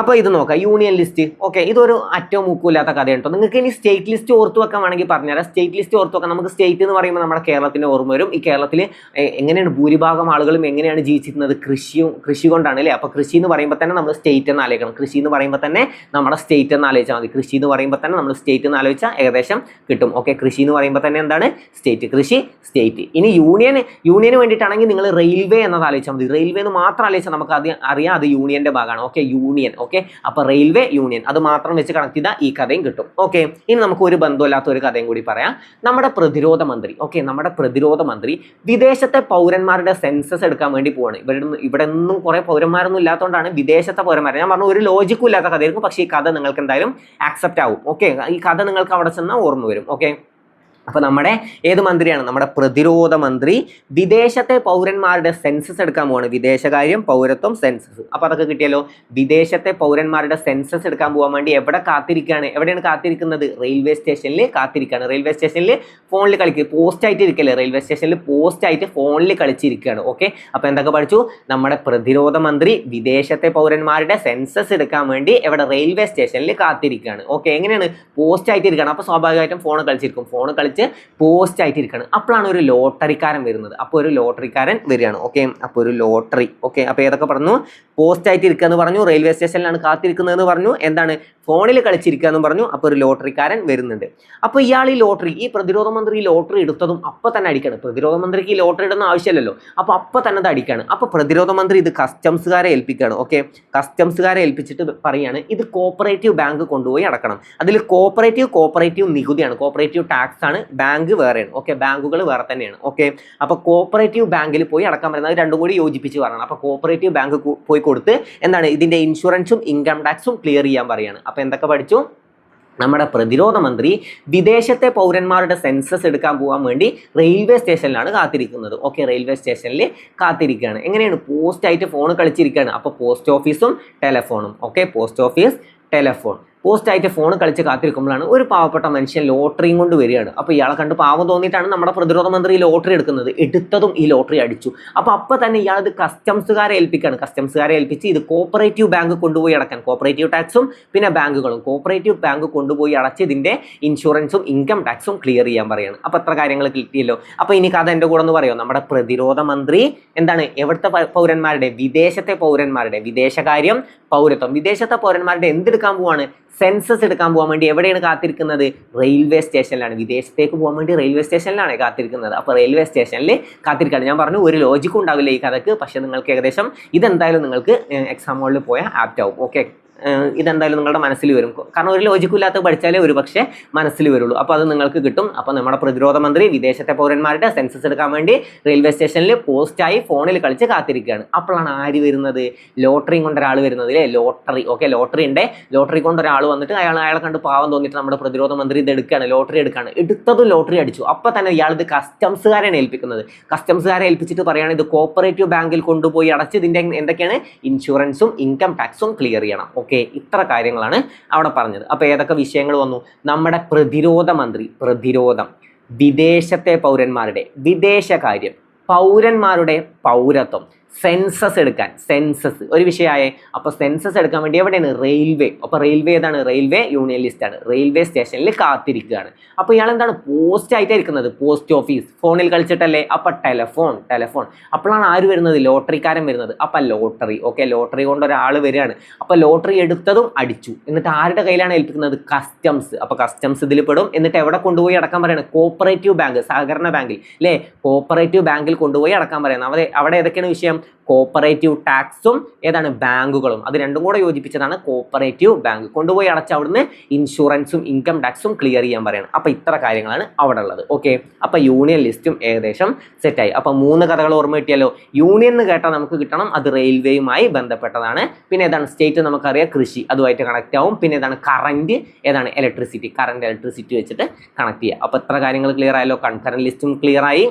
അപ്പോൾ ഇത് നോക്കാം. യൂണിയൻ ലിസ്റ്റ് ഓക്കെ ഇതൊരു അറ്റവും മുക്കൂല്ലാത്ത കഥയാണ് കേട്ടോ നിങ്ങൾക്ക് ഇനി സ്റ്റേറ്റ് ലിസ്റ്റ് ഓർത്ത് വെക്കാൻ വേണമെങ്കിൽ പറഞ്ഞുതരാം. സ്റ്റേറ്റ് ലിസ്റ്റ് ഓർത്ത് വെക്കാം. നമുക്ക് സ്റ്റേറ്റ് എന്ന് പറയുമ്പോൾ നമ്മുടെ കേരളത്തിന്റെ ഓർമ്മ വരും. ഈ കേരളത്തിൽ എങ്ങനെയാണ് ഭൂരിഭാഗം ആളുകളും എങ്ങനെയാണ് ജീവിച്ചിരുന്നത്? കൃഷിയും കൃഷി കൊണ്ടാണ് അല്ലേ? അപ്പോൾ കൃഷി എന്ന് പറയുമ്പോൾ തന്നെ നമ്മൾ സ്റ്റേറ്റ് എന്ന് ആലോചിക്കണം. കൃഷി എന്ന് പറയുമ്പോൾ തന്നെ നമ്മുടെ സ്റ്റേറ്റ് എന്ന് ആലോചിച്ചാൽ മതി. കൃഷി എന്ന് പറയുമ്പോൾ തന്നെ നമ്മൾ സ്റ്റേറ്റ് എന്ന് ആലോചിച്ചാൽ ഏകദേശം കിട്ടും. ഓക്കെ കൃഷി എന്ന് പറയുമ്പോൾ തന്നെ എന്താണ്? സ്റ്റേറ്റ് കൃഷി സ്റ്റേറ്റ് ഇനി യൂണിയൻ യൂണിയന് വേണ്ടിയിട്ടാണെങ്കിൽ നിങ്ങൾ റെയിൽവേ എന്നത് ആലോചിച്ചാൽ മതി. റെയിൽവേ എന്ന് മാത്രം ആലോചിച്ചാൽ നമുക്ക് അത് അറിയാം. അത് യൂണിയന്റെ ഭാഗമാണ്. ഓക്കെ യൂണിയൻ ഓക്കെ അപ്പോൾ റെയിൽവേ യൂണിയൻ അത് മാത്രം വെച്ച് കണക്ട് ചെയ്താൽ ഈ കഥയും കിട്ടും. ഓക്കെ ഇനി നമുക്ക് ഒരു ബന്ധമില്ലാത്ത ഒരു കഥയും കൂടി പറയാം. നമ്മുടെ പ്രതിരോധ മന്ത്രി ഓക്കെ നമ്മുടെ പ്രതിരോധ മന്ത്രി വിദേശത്തെ പൗരന്മാരുടെ സെൻസസ് എടുക്കാൻ വേണ്ടി പോവാണ്. ഇവിടെ നിന്ന്- ഇവിടെ ഒന്നും കുറെ പൗരന്മാരൊന്നും ഇല്ലാത്തതുകൊണ്ടാണ് വിദേശത്തെ പൗരന്മാരെ. ഞാൻ പറഞ്ഞു ഒരു ലോജിക്കും ഇല്ലാത്ത കഥയായിരിക്കും. പക്ഷേ ഈ കഥ നിങ്ങൾക്ക് എന്തായാലും ആക്സെപ്റ്റ് ആവും. ഓക്കെ ഈ കഥ നിങ്ങൾക്ക് അവിടെ ചെന്നാൽ ഓർമ്മ വരും. ഓക്കെ അപ്പൊ നമ്മുടെ ഏത് മന്ത്രിയാണ്? നമ്മുടെ പ്രതിരോധ മന്ത്രി. വിദേശത്തെ പൗരന്മാരുടെ സെൻസസ് എടുക്കാൻ പോവാണ്. വിദേശകാര്യം പൗരത്വം സെൻസസ് അപ്പോൾ അതൊക്കെ കിട്ടിയല്ലോ. വിദേശത്തെ പൗരന്മാരുടെ സെൻസസ് എടുക്കാൻ പോകാൻ വേണ്ടി എവിടെ കാത്തിരിക്കുകയാണ് എവിടെയാണ് കാത്തിരിക്കുന്നത്? റെയിൽവേ സ്റ്റേഷനിൽ കാത്തിരിക്കുകയാണ് റെയിൽവേ സ്റ്റേഷനിൽ ഫോണിൽ കളിക്കുക പോസ്റ്റ് ആയിട്ട് ഇരിക്കല്ലേ? റെയിൽവേ സ്റ്റേഷനിൽ പോസ്റ്റ് ആയിട്ട് ഫോണിൽ കളിച്ചിരിക്കുകയാണ് ഓക്കെ അപ്പോൾ എന്തൊക്കെ പഠിച്ചു? നമ്മുടെ പ്രതിരോധ മന്ത്രി വിദേശത്തെ പൗരന്മാരുടെ സെൻസസ് എടുക്കാൻ വേണ്ടി എവിടെ? റെയിൽവേ സ്റ്റേഷനിൽ കാത്തിരിക്കുകയാണ് ഓക്കെ എങ്ങനെയാണ്? പോസ്റ്റ് ആയിട്ട് ഇരിക്കുകയാണ് അപ്പോൾ സ്വാഭാവികമായിട്ടും ഫോൺ കളിച്ചിരിക്കും. ഫോൺ കളിച്ച് പോസ്റ്റ് ആയിട്ട് ഇരിക്കുകയാണ് അപ്പോഴാണ് ഒരു ലോട്ടറിക്കാരൻ വരുന്നത്. അപ്പോൾ ഒരു ലോട്ടറിക്കാരൻ വരികയാണ്. ഓക്കെ അപ്പോൾ ഒരു ലോട്ടറി. ഓക്കെ അപ്പോൾ ഏതൊക്കെ പറഞ്ഞു? പോസ്റ്റ് ആയിട്ട് ഇരിക്കുക എന്ന് പറഞ്ഞു. റെയിൽവേ സ്റ്റേഷനിലാണ് കാത്തിരിക്കുന്നതെന്ന് പറഞ്ഞു. എന്താണ്? ഫോണിൽ കളിച്ചിരിക്കുക എന്ന് പറഞ്ഞു. അപ്പോൾ ഒരു ലോട്ടറിക്കാരൻ വരുന്നുണ്ട്. അപ്പോൾ ഇയാൾ ഈ ലോട്ടറി ഈ പ്രതിരോധ മന്ത്രി ലോട്ടറി എടുത്തതും അപ്പോൾ തന്നെ അടിക്കണം. പ്രതിരോധ മന്ത്രിക്ക് ഈ ലോട്ടറി ഇടുന്ന ആവശ്യമില്ലല്ലോ. അപ്പോൾ അപ്പോൾ തന്നെ അത് അടിക്കാണ്. അപ്പോൾ പ്രതിരോധ മന്ത്രി ഇത് കസ്റ്റംസുകാരെ ഏൽപ്പിക്കുകയാണ്. ഓക്കെ കസ്റ്റംസുകാരെ ഏൽപ്പിച്ചിട്ട് പറയുകയാണ്. ഇത് കോപ്പറേറ്റീവ് ബാങ്ക് കൊണ്ടുപോയി അടക്കണം. അതിൽ കോപ്പറേറ്റീവ് കോപ്പറേറ്റീവ് നികുതിയാണ്. കോപ്പറേറ്റീവ് ടാക്സ് ആണ് ബാങ്ക് വേറെയാണ്. ഓക്കെ ബാങ്കുകൾ വേറെ തന്നെയാണ്. ഓക്കെ അപ്പോൾ കോപ്പറേറ്റീവ് ബാങ്കിൽ പോയി അടക്കാൻ പറ്റുന്നത് രണ്ടും കൂടി യോജിപ്പിച്ച് പറയണം. അപ്പോൾ കോപ്പറേറ്റീവ് ബാങ്ക് പോയി കൊടുത്ത് എന്താണ് ഇതിന്റെ ഇൻഷുറൻസും ഇൻകം ടാക്സും ക്ലിയർ ചെയ്യാൻ പറയുകയാണ് അപ്പോൾ എന്തൊക്കെ പഠിച്ചു? നമ്മുടെ പ്രതിരോധ മന്ത്രി വിദേശത്തെ പൗരന്മാരുടെ സെൻസസ് എടുക്കാൻ പോകാൻ വേണ്ടി റെയിൽവേ സ്റ്റേഷനിലാണ് കാത്തിരിക്കുന്നത്. ഓക്കെ റെയിൽവേ സ്റ്റേഷനിൽ കാത്തിരിക്കുകയാണ്. എങ്ങനെയാണ്? പോസ്റ്റായിട്ട് ഫോൺ കളിച്ചിരിക്കുകയാണ്. അപ്പോൾ പോസ്റ്റ് ഓഫീസും ടെലഫോണും okay post office telephone post ആയിട്ട് ഫോൺ കളിച്ച് കാത്തിരിക്കുമ്പോഴാണ് ഒരു പാവപ്പെട്ട മനുഷ്യൻ ലോട്ടറിയും കൊണ്ട് വരികയാണ്. അപ്പോൾ ഇയാളെ കണ്ട് പാവം തോന്നിയിട്ടാണ് നമ്മുടെ പ്രതിരോധ മന്ത്രി ഈ ലോട്ടറി എടുക്കുന്നത്. എടുത്തതും ഈ ലോട്ടറി അടിച്ചു. അപ്പോൾ അപ്പോൾ തന്നെ ഇയാൾ ഇത് കസ്റ്റംസുകാരെ ഏൽപ്പിക്കുകയാണ്. കസ്റ്റംസുകാരെ ഏൽപ്പിച്ച് ഇത് കോപ്പറേറ്റീവ് ബാങ്ക് കൊണ്ടുപോയി അടക്കാൻ കോപ്പറേറ്റീവ് ടാക്സും പിന്നെ ബാങ്കുകളും. കോപ്പറേറ്റീവ് ബാങ്ക് കൊണ്ടുപോയി അടച്ച് ഇതിന്റെ ഇൻഷുറൻസും ഇൻകം ടാക്സും ക്ലിയർ ചെയ്യാൻ പറയുകയാണ് അപ്പോൾ അത്ര കാര്യങ്ങൾ കിട്ടിയല്ലോ. അപ്പോൾ ഇനി കഥ എന്റെ കൂടെ ഒന്ന് പറയുമോ നമ്മുടെ പ്രതിരോധ മന്ത്രി എന്താണ്? എവിടുത്തെ പൗരന്മാരുടെ? വിദേശത്തെ പൗരന്മാരുടെ. വിദേശകാര്യം പൗരത്വം. വിദേശത്തെ പൗരന്മാരുടെ എന്തെടുക്കാൻ പോവാണ്? സെൻസസ് എടുക്കാൻ പോകാൻ വേണ്ടി എവിടെയാണ് കാത്തിരിക്കുന്നത്? റെയിൽവേ സ്റ്റേഷനിലാണ് വിദേശത്തേക്ക് പോകാൻ വേണ്ടി റെയിൽവേ സ്റ്റേഷനിലാണ് കാത്തിരിക്കുന്നത്. അപ്പോൾ റെയിൽവേ സ്റ്റേഷനിൽ കാത്തിരിക്കുകയാണ് ഞാൻ പറഞ്ഞു ഒരു ലോജിക്കും ഉണ്ടാവില്ല ഈ കഥക്ക്. പക്ഷേ നിങ്ങൾക്ക് ഏകദേശം ഇതെന്തായാലും നിങ്ങൾക്ക് എക്സാം ഹോളിൽ പോയാൽ ആപ്റ്റ് ആവും. ഓക്കെ ഇതെന്തായാലും നിങ്ങളുടെ മനസ്സിൽ വരും. കാരണം ഒരു ലോജിക്കും ഇല്ലാത്ത പഠിച്ചാലേ ഒരു പക്ഷേ മനസ്സിൽ വരുള്ളൂ. അപ്പോൾ അത് നിങ്ങൾക്ക് കിട്ടും. അപ്പോൾ നമ്മുടെ പ്രതിരോധ മന്ത്രി വിദേശത്തെ പൗരന്മാരുടെ സെൻസസ് എടുക്കാൻ വേണ്ടി റെയിൽവേ സ്റ്റേഷനിൽ പോസ്റ്റായി ഫോണിൽ കളിച്ച് കാത്തിരിക്കുകയാണ്. അപ്പോഴാണ് ആര് വരുന്നത്? ലോട്ടറിയും കൊണ്ട് ഒരാൾ വരുന്നത് അല്ലേ ലോട്ടറി ഓക്കെ ലോട്ടറി ഉണ്ട്. ലോട്ടറി കൊണ്ട് ഒരാൾ വന്നിട്ട് അയാൾ അയാളെ കണ്ട് പാവം തോന്നിയിട്ട് നമ്മുടെ പ്രതിരോധ മന്ത്രി ഇത് എടുക്കുകയാണ് ലോട്ടറി എടുക്കുകയാണ്. എടുത്തതും ലോട്ടറി അടിച്ചു. അപ്പോൾ തന്നെ ഇയാൾ ഇത് കസ്റ്റംസുകാരെയാണ് ഏൽപ്പിക്കുന്നത്. കസ്റ്റംസുകാരെ ഏൽപ്പിച്ചിട്ട് പറയുകയാണ് ഇത് കോപ്പറേറ്റീവ് ബാങ്കിൽ കൊണ്ടുപോയി അടച്ച് ഇതിന്റെ എന്തൊക്കെയാണ്? ഇൻഷുറൻസും ഇൻകം ടാക്സും ക്ലിയർ ചെയ്യണം. ഓക്കെ ഇത്ര കാര്യങ്ങളാണ് അവിടെ പറഞ്ഞത്. അപ്പോൾ ഏതൊക്കെ വിഷയങ്ങൾ വന്നു? നമ്മുടെ പ്രതിരോധ മന്ത്രി പ്രതിരോധം. വിദേശത്തെ പൗരന്മാരുടെ വിദേശകാര്യം. പൗരന്മാരുടെ പൗരത്വം. സെൻസസ് എടുക്കാൻ സെൻസസ്. ഒരു വിഷയമായേ അപ്പോൾ സെൻസസ് എടുക്കാൻ വേണ്ടി എവിടെയാണ്? റെയിൽവേ. അപ്പോൾ റെയിൽവേ ഏതാണ്? റെയിൽവേ യൂണിയൻ ലിസ്റ്റ് ആണ്. റെയിൽവേ സ്റ്റേഷനിൽ കാത്തിരിക്കുകയാണ്. അപ്പോൾ ഇയാൾ എന്താണ് പോസ്റ്റ് ആയിട്ട് ഇരിക്കുന്നത് പോസ്റ്റ് ഓഫീസ്. ഫോണിൽ കളിച്ചിട്ടല്ലേ? അപ്പോൾ ടെലഫോൺ ടെലഫോൺ. അപ്പോഴാണ് ആര് വരുന്നത്? ലോട്ടറിക്കാരൻ വരുന്നത്. അപ്പം ലോട്ടറി. ഓക്കെ ലോട്ടറി കൊണ്ട് ഒരാൾ വരികയാണ്. അപ്പോൾ ലോട്ടറി എടുത്തതും അടിച്ചു. എന്നിട്ട് ആരുടെ കയ്യിലാണ് ഏൽപ്പിക്കുന്നത്? കസ്റ്റംസ്. അപ്പോൾ കസ്റ്റംസ് ഇതിൽ പെടും. എന്നിട്ട് എവിടെ കൊണ്ടുപോയി അടക്കാൻ പറയുന്നത് കോപ്പറേറ്റീവ് ബാങ്ക് സഹകരണ ബാങ്കിൽ. അല്ലേ കോപ്പറേറ്റീവ് ബാങ്കിൽ കൊണ്ടുപോയി അടക്കാൻ പറയുന്നത് അവിടെ അവിടെ ഏതൊക്കെയാണ് വിഷയം? കോപ്പറേറ്റീവ് ടാക്സും ഏതാണ് ബാങ്കുകളും. അത് രണ്ടും കൂടെ യോജിപ്പിച്ചതാണ് കോപ്പറേറ്റീവ് ബാങ്ക് കൊണ്ടുപോയി അടച്ച അവിടുന്ന് ഇൻഷുറൻസും ഇൻകം ടാക്സും ക്ലിയർ ചെയ്യാൻ പറയണം. അപ്പോൾ ഇത്ര കാര്യങ്ങളാണ് അവിടെ ഉള്ളത്. ഓക്കെ അപ്പോൾ യൂണിയൻ ലിസ്റ്റും ഏകദേശം സെറ്റായി അപ്പോൾ മൂന്ന് കഥകൾ ഓർമ്മ കിട്ടിയല്ലോ. യൂണിയൻ എന്ന് കേട്ടാൽ നമുക്ക് കിട്ടണം അത് റെയിൽവേയുമായി ബന്ധപ്പെട്ടതാണ്. പിന്നെ ഏതാണ് സ്റ്റേറ്റ് നമുക്കറിയാം കൃഷി. അതുമായിട്ട് കണക്റ്റ് ആവും. പിന്നെ ഏതാണ് കറണ്ട് ഏതാണ് ഇലക്ട്രിസിറ്റി കറണ്ട് ഇലക്ട്രിസിറ്റി വെച്ചിട്ട് കണക്ട് ചെയ്യുക അപ്പോൾ എത്ര കാര്യങ്ങൾ ക്ലിയർ ആയല്ലോ. കൺകറന്റ് ലിസ്റ്റും ക്ലിയർ ആയി.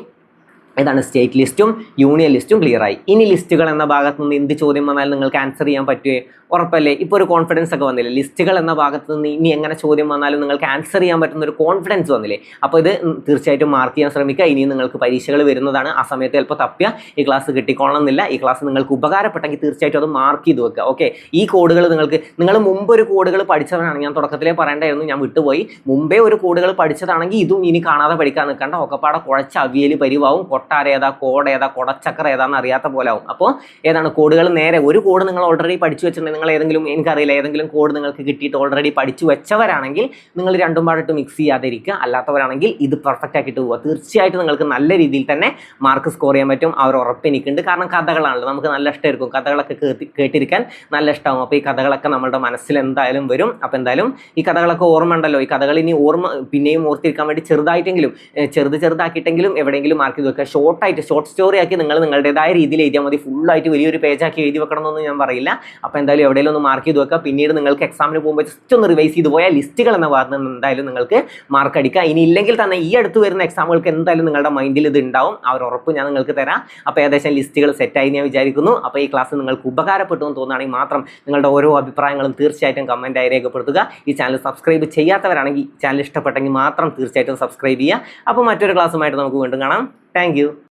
ഏതാണ് സ്റ്റേറ്റ് ലിസ്റ്റും യൂണിയൻ ലിസ്റ്റും ക്ലിയർ ആയി. ഇനി ലിസ്റ്റുകൾ എന്ന ഭാഗത്ത് നിന്ന് എന്ത് ചോദ്യം വന്നാലും നിങ്ങൾക്ക് ആൻസർ ചെയ്യാൻ പറ്റുമേ ഉറപ്പല്ലേ? ഇപ്പോൾ ഒരു കോൺഫിഡൻസ് ഒക്കെ വന്നില്ലേ? ലിസ്റ്റുകൾ എന്ന ഭാഗത്ത് നിന്ന് ഇനി എങ്ങനെ ചോദ്യം വന്നാലും നിങ്ങൾക്ക് ആൻസർ ചെയ്യാൻ പറ്റുന്ന ഒരു കോൺഫിഡൻസ് വന്നില്ലേ? അപ്പോൾ ഇത് തീർച്ചയായിട്ടും മാർക്ക് ചെയ്യാൻ ശ്രമിക്കുക. ഇനിയും നിങ്ങൾക്ക് പരീക്ഷകൾ വരുന്നതാണ്. ആ സമയത്ത് ചിലപ്പോൾ തപ്പിയ. ഈ ക്ലാസ് കിട്ടിക്കോളണമെന്നില്ല. ഈ ക്ലാസ് നിങ്ങൾക്ക് ഉപകാരപ്പെട്ടെങ്കിൽ തീർച്ചയായിട്ടും അത് മാർക്ക് ചെയ്ത് വെക്കുക. ഓക്കെ ഈ കോഡുകൾ നിങ്ങൾക്ക് നിങ്ങൾ മുമ്പ് ഒരു കോഡുകൾ പഠിച്ചവരാണ് ഞാൻ തുടക്കത്തിലേ പറയേണ്ടായിരുന്നു. ഞാൻ വിട്ടുപോയി. മുമ്പേ ഒരു കോഡുകൾ പഠിച്ചതാണെങ്കിൽ ഇതും ഇനി കാണാതെ പഠിക്കാൻ നിൽക്കണ്ട. ഒക്കെപ്പാടെ കുഴച്ച അവിയൽ പരിവാവും. കൊട്ടാര ഏതാ കോഡ് ഏതാ കൊടച്ചക്ര ഏതാന്ന് അറിയാത്ത പോലെ ആവും. അപ്പോൾ ഏതാണ് കോഡുകൾ നേരെ ഒരു കോഡ് നിങ്ങൾ ഓൾറെഡി പഠിച്ചു വെച്ചിട്ടുണ്ടെങ്കിൽ നിങ്ങൾ ഏതെങ്കിലും എനിക്കറിയില്ല ഏതെങ്കിലും കോഡ് നിങ്ങൾക്ക് കിട്ടിയിട്ട് ഓൾറെഡി പഠിച്ചു വെച്ചവരാണെങ്കിൽ നിങ്ങൾ രണ്ടും പാടിട്ട് മിക്സ് ചെയ്യാതിരിക്കുക. അല്ലാത്തവരാണെങ്കിൽ ഇത് പെർഫെക്റ്റ് ആക്കിയിട്ട് പോവുക. തീർച്ചയായിട്ടും നിങ്ങൾക്ക് നല്ല രീതിയിൽ തന്നെ മാർക്ക് സ്കോർ ചെയ്യാൻ പറ്റും. അവർ ഒരു കാരണം കഥകളാണല്ലോ. നമുക്ക് നല്ല ഇഷ്ടമായിരിക്കും. കഥകളൊക്കെ കേട്ടിരിക്കാൻ നല്ല ഇഷ്ടമാവും അപ്പോൾ ഈ കഥകളൊക്കെ നമ്മുടെ മനസ്സിൽ എന്തായാലും വരും. അപ്പോൾ എന്തായാലും ഈ കഥകളൊക്കെ ഓർമ്മ ഉണ്ടല്ലോ. ഈ കഥകൾ ഇനി ഓർമ്മ പിന്നെയും ഓർത്തിരിക്കാൻ വേണ്ടി ചെറുതായിട്ടെങ്കിലും ചെറുത് ചെറുതാക്കിയിട്ടെങ്കിലും എവിടെയെങ്കിലും മാർക്ക് ചെയ്ത് വെക്കുക. ഷോർട്ടായിട്ട് ഷോർട്ട് സ്റ്റോറി ആക്കി നിങ്ങൾ നിങ്ങളുടേതായ രീതിയിൽ എഴുതിയാൽ മതി. ഫുള്ളായിട്ട് വലിയൊരു പേജാക്കി എഴുതി വെക്കണം എന്നൊന്നും ഞാൻ പറയില്ല. അപ്പോൾ എന്തായാലും എവിടെയെങ്കിലും ഒന്ന് മാർക്ക് ചെയ്ത് വെക്കുക. പിന്നീട് നിങ്ങൾക്ക് എക്സാമിന് പോകുമ്പോൾ ജസ്റ്റ് ഒന്ന് റിവൈസ് ചെയ്ത് പോയാൽ ലിസ്റ്റുകൾ എന്ന ഭാഗത്ത് നിന്ന് എന്തായാലും നിങ്ങൾക്ക് മാർക്ക് അടിക്കുക. ഇനി ഇല്ലെങ്കിൽ തന്നെ ഈ അടുത്ത് വരുന്ന എക്സാമുകൾക്ക് എന്തായാലും നിങ്ങളുടെ മൈൻഡിൽ ഇത് ഉണ്ടാവും. ആ ഉറപ്പ് ഞാൻ നിങ്ങൾക്ക് തരാം. അപ്പോൾ ഏകദേശം ലിസ്റ്റുകൾ സെറ്റായി ഞാൻ വിചാരിക്കുന്നു. അപ്പോൾ ഈ ക്ലാസ് നിങ്ങൾക്ക് ഉപകാരപ്പെട്ടു എന്ന് തോന്നുകയാണെങ്കിൽ മാത്രം നിങ്ങളുടെ ഓരോ അഭിപ്രായങ്ങളും തീർച്ചയായിട്ടും കമന്റായി രേഖപ്പെടുത്തുക. ഈ ചാനൽ സബ്സ്ക്രൈബ് ചെയ്യാത്തവരാണെങ്കിൽ ചാനൽ ഇഷ്ടപ്പെട്ടെങ്കിൽ മാത്രം തീർച്ചയായിട്ടും സബ്സ്ക്രൈബ് ചെയ്യുക. അപ്പോൾ മറ്റൊരു ക്ലാസ്സുമായിട്ട് നമുക്ക് വീണ്ടും കാണാം. Thank you.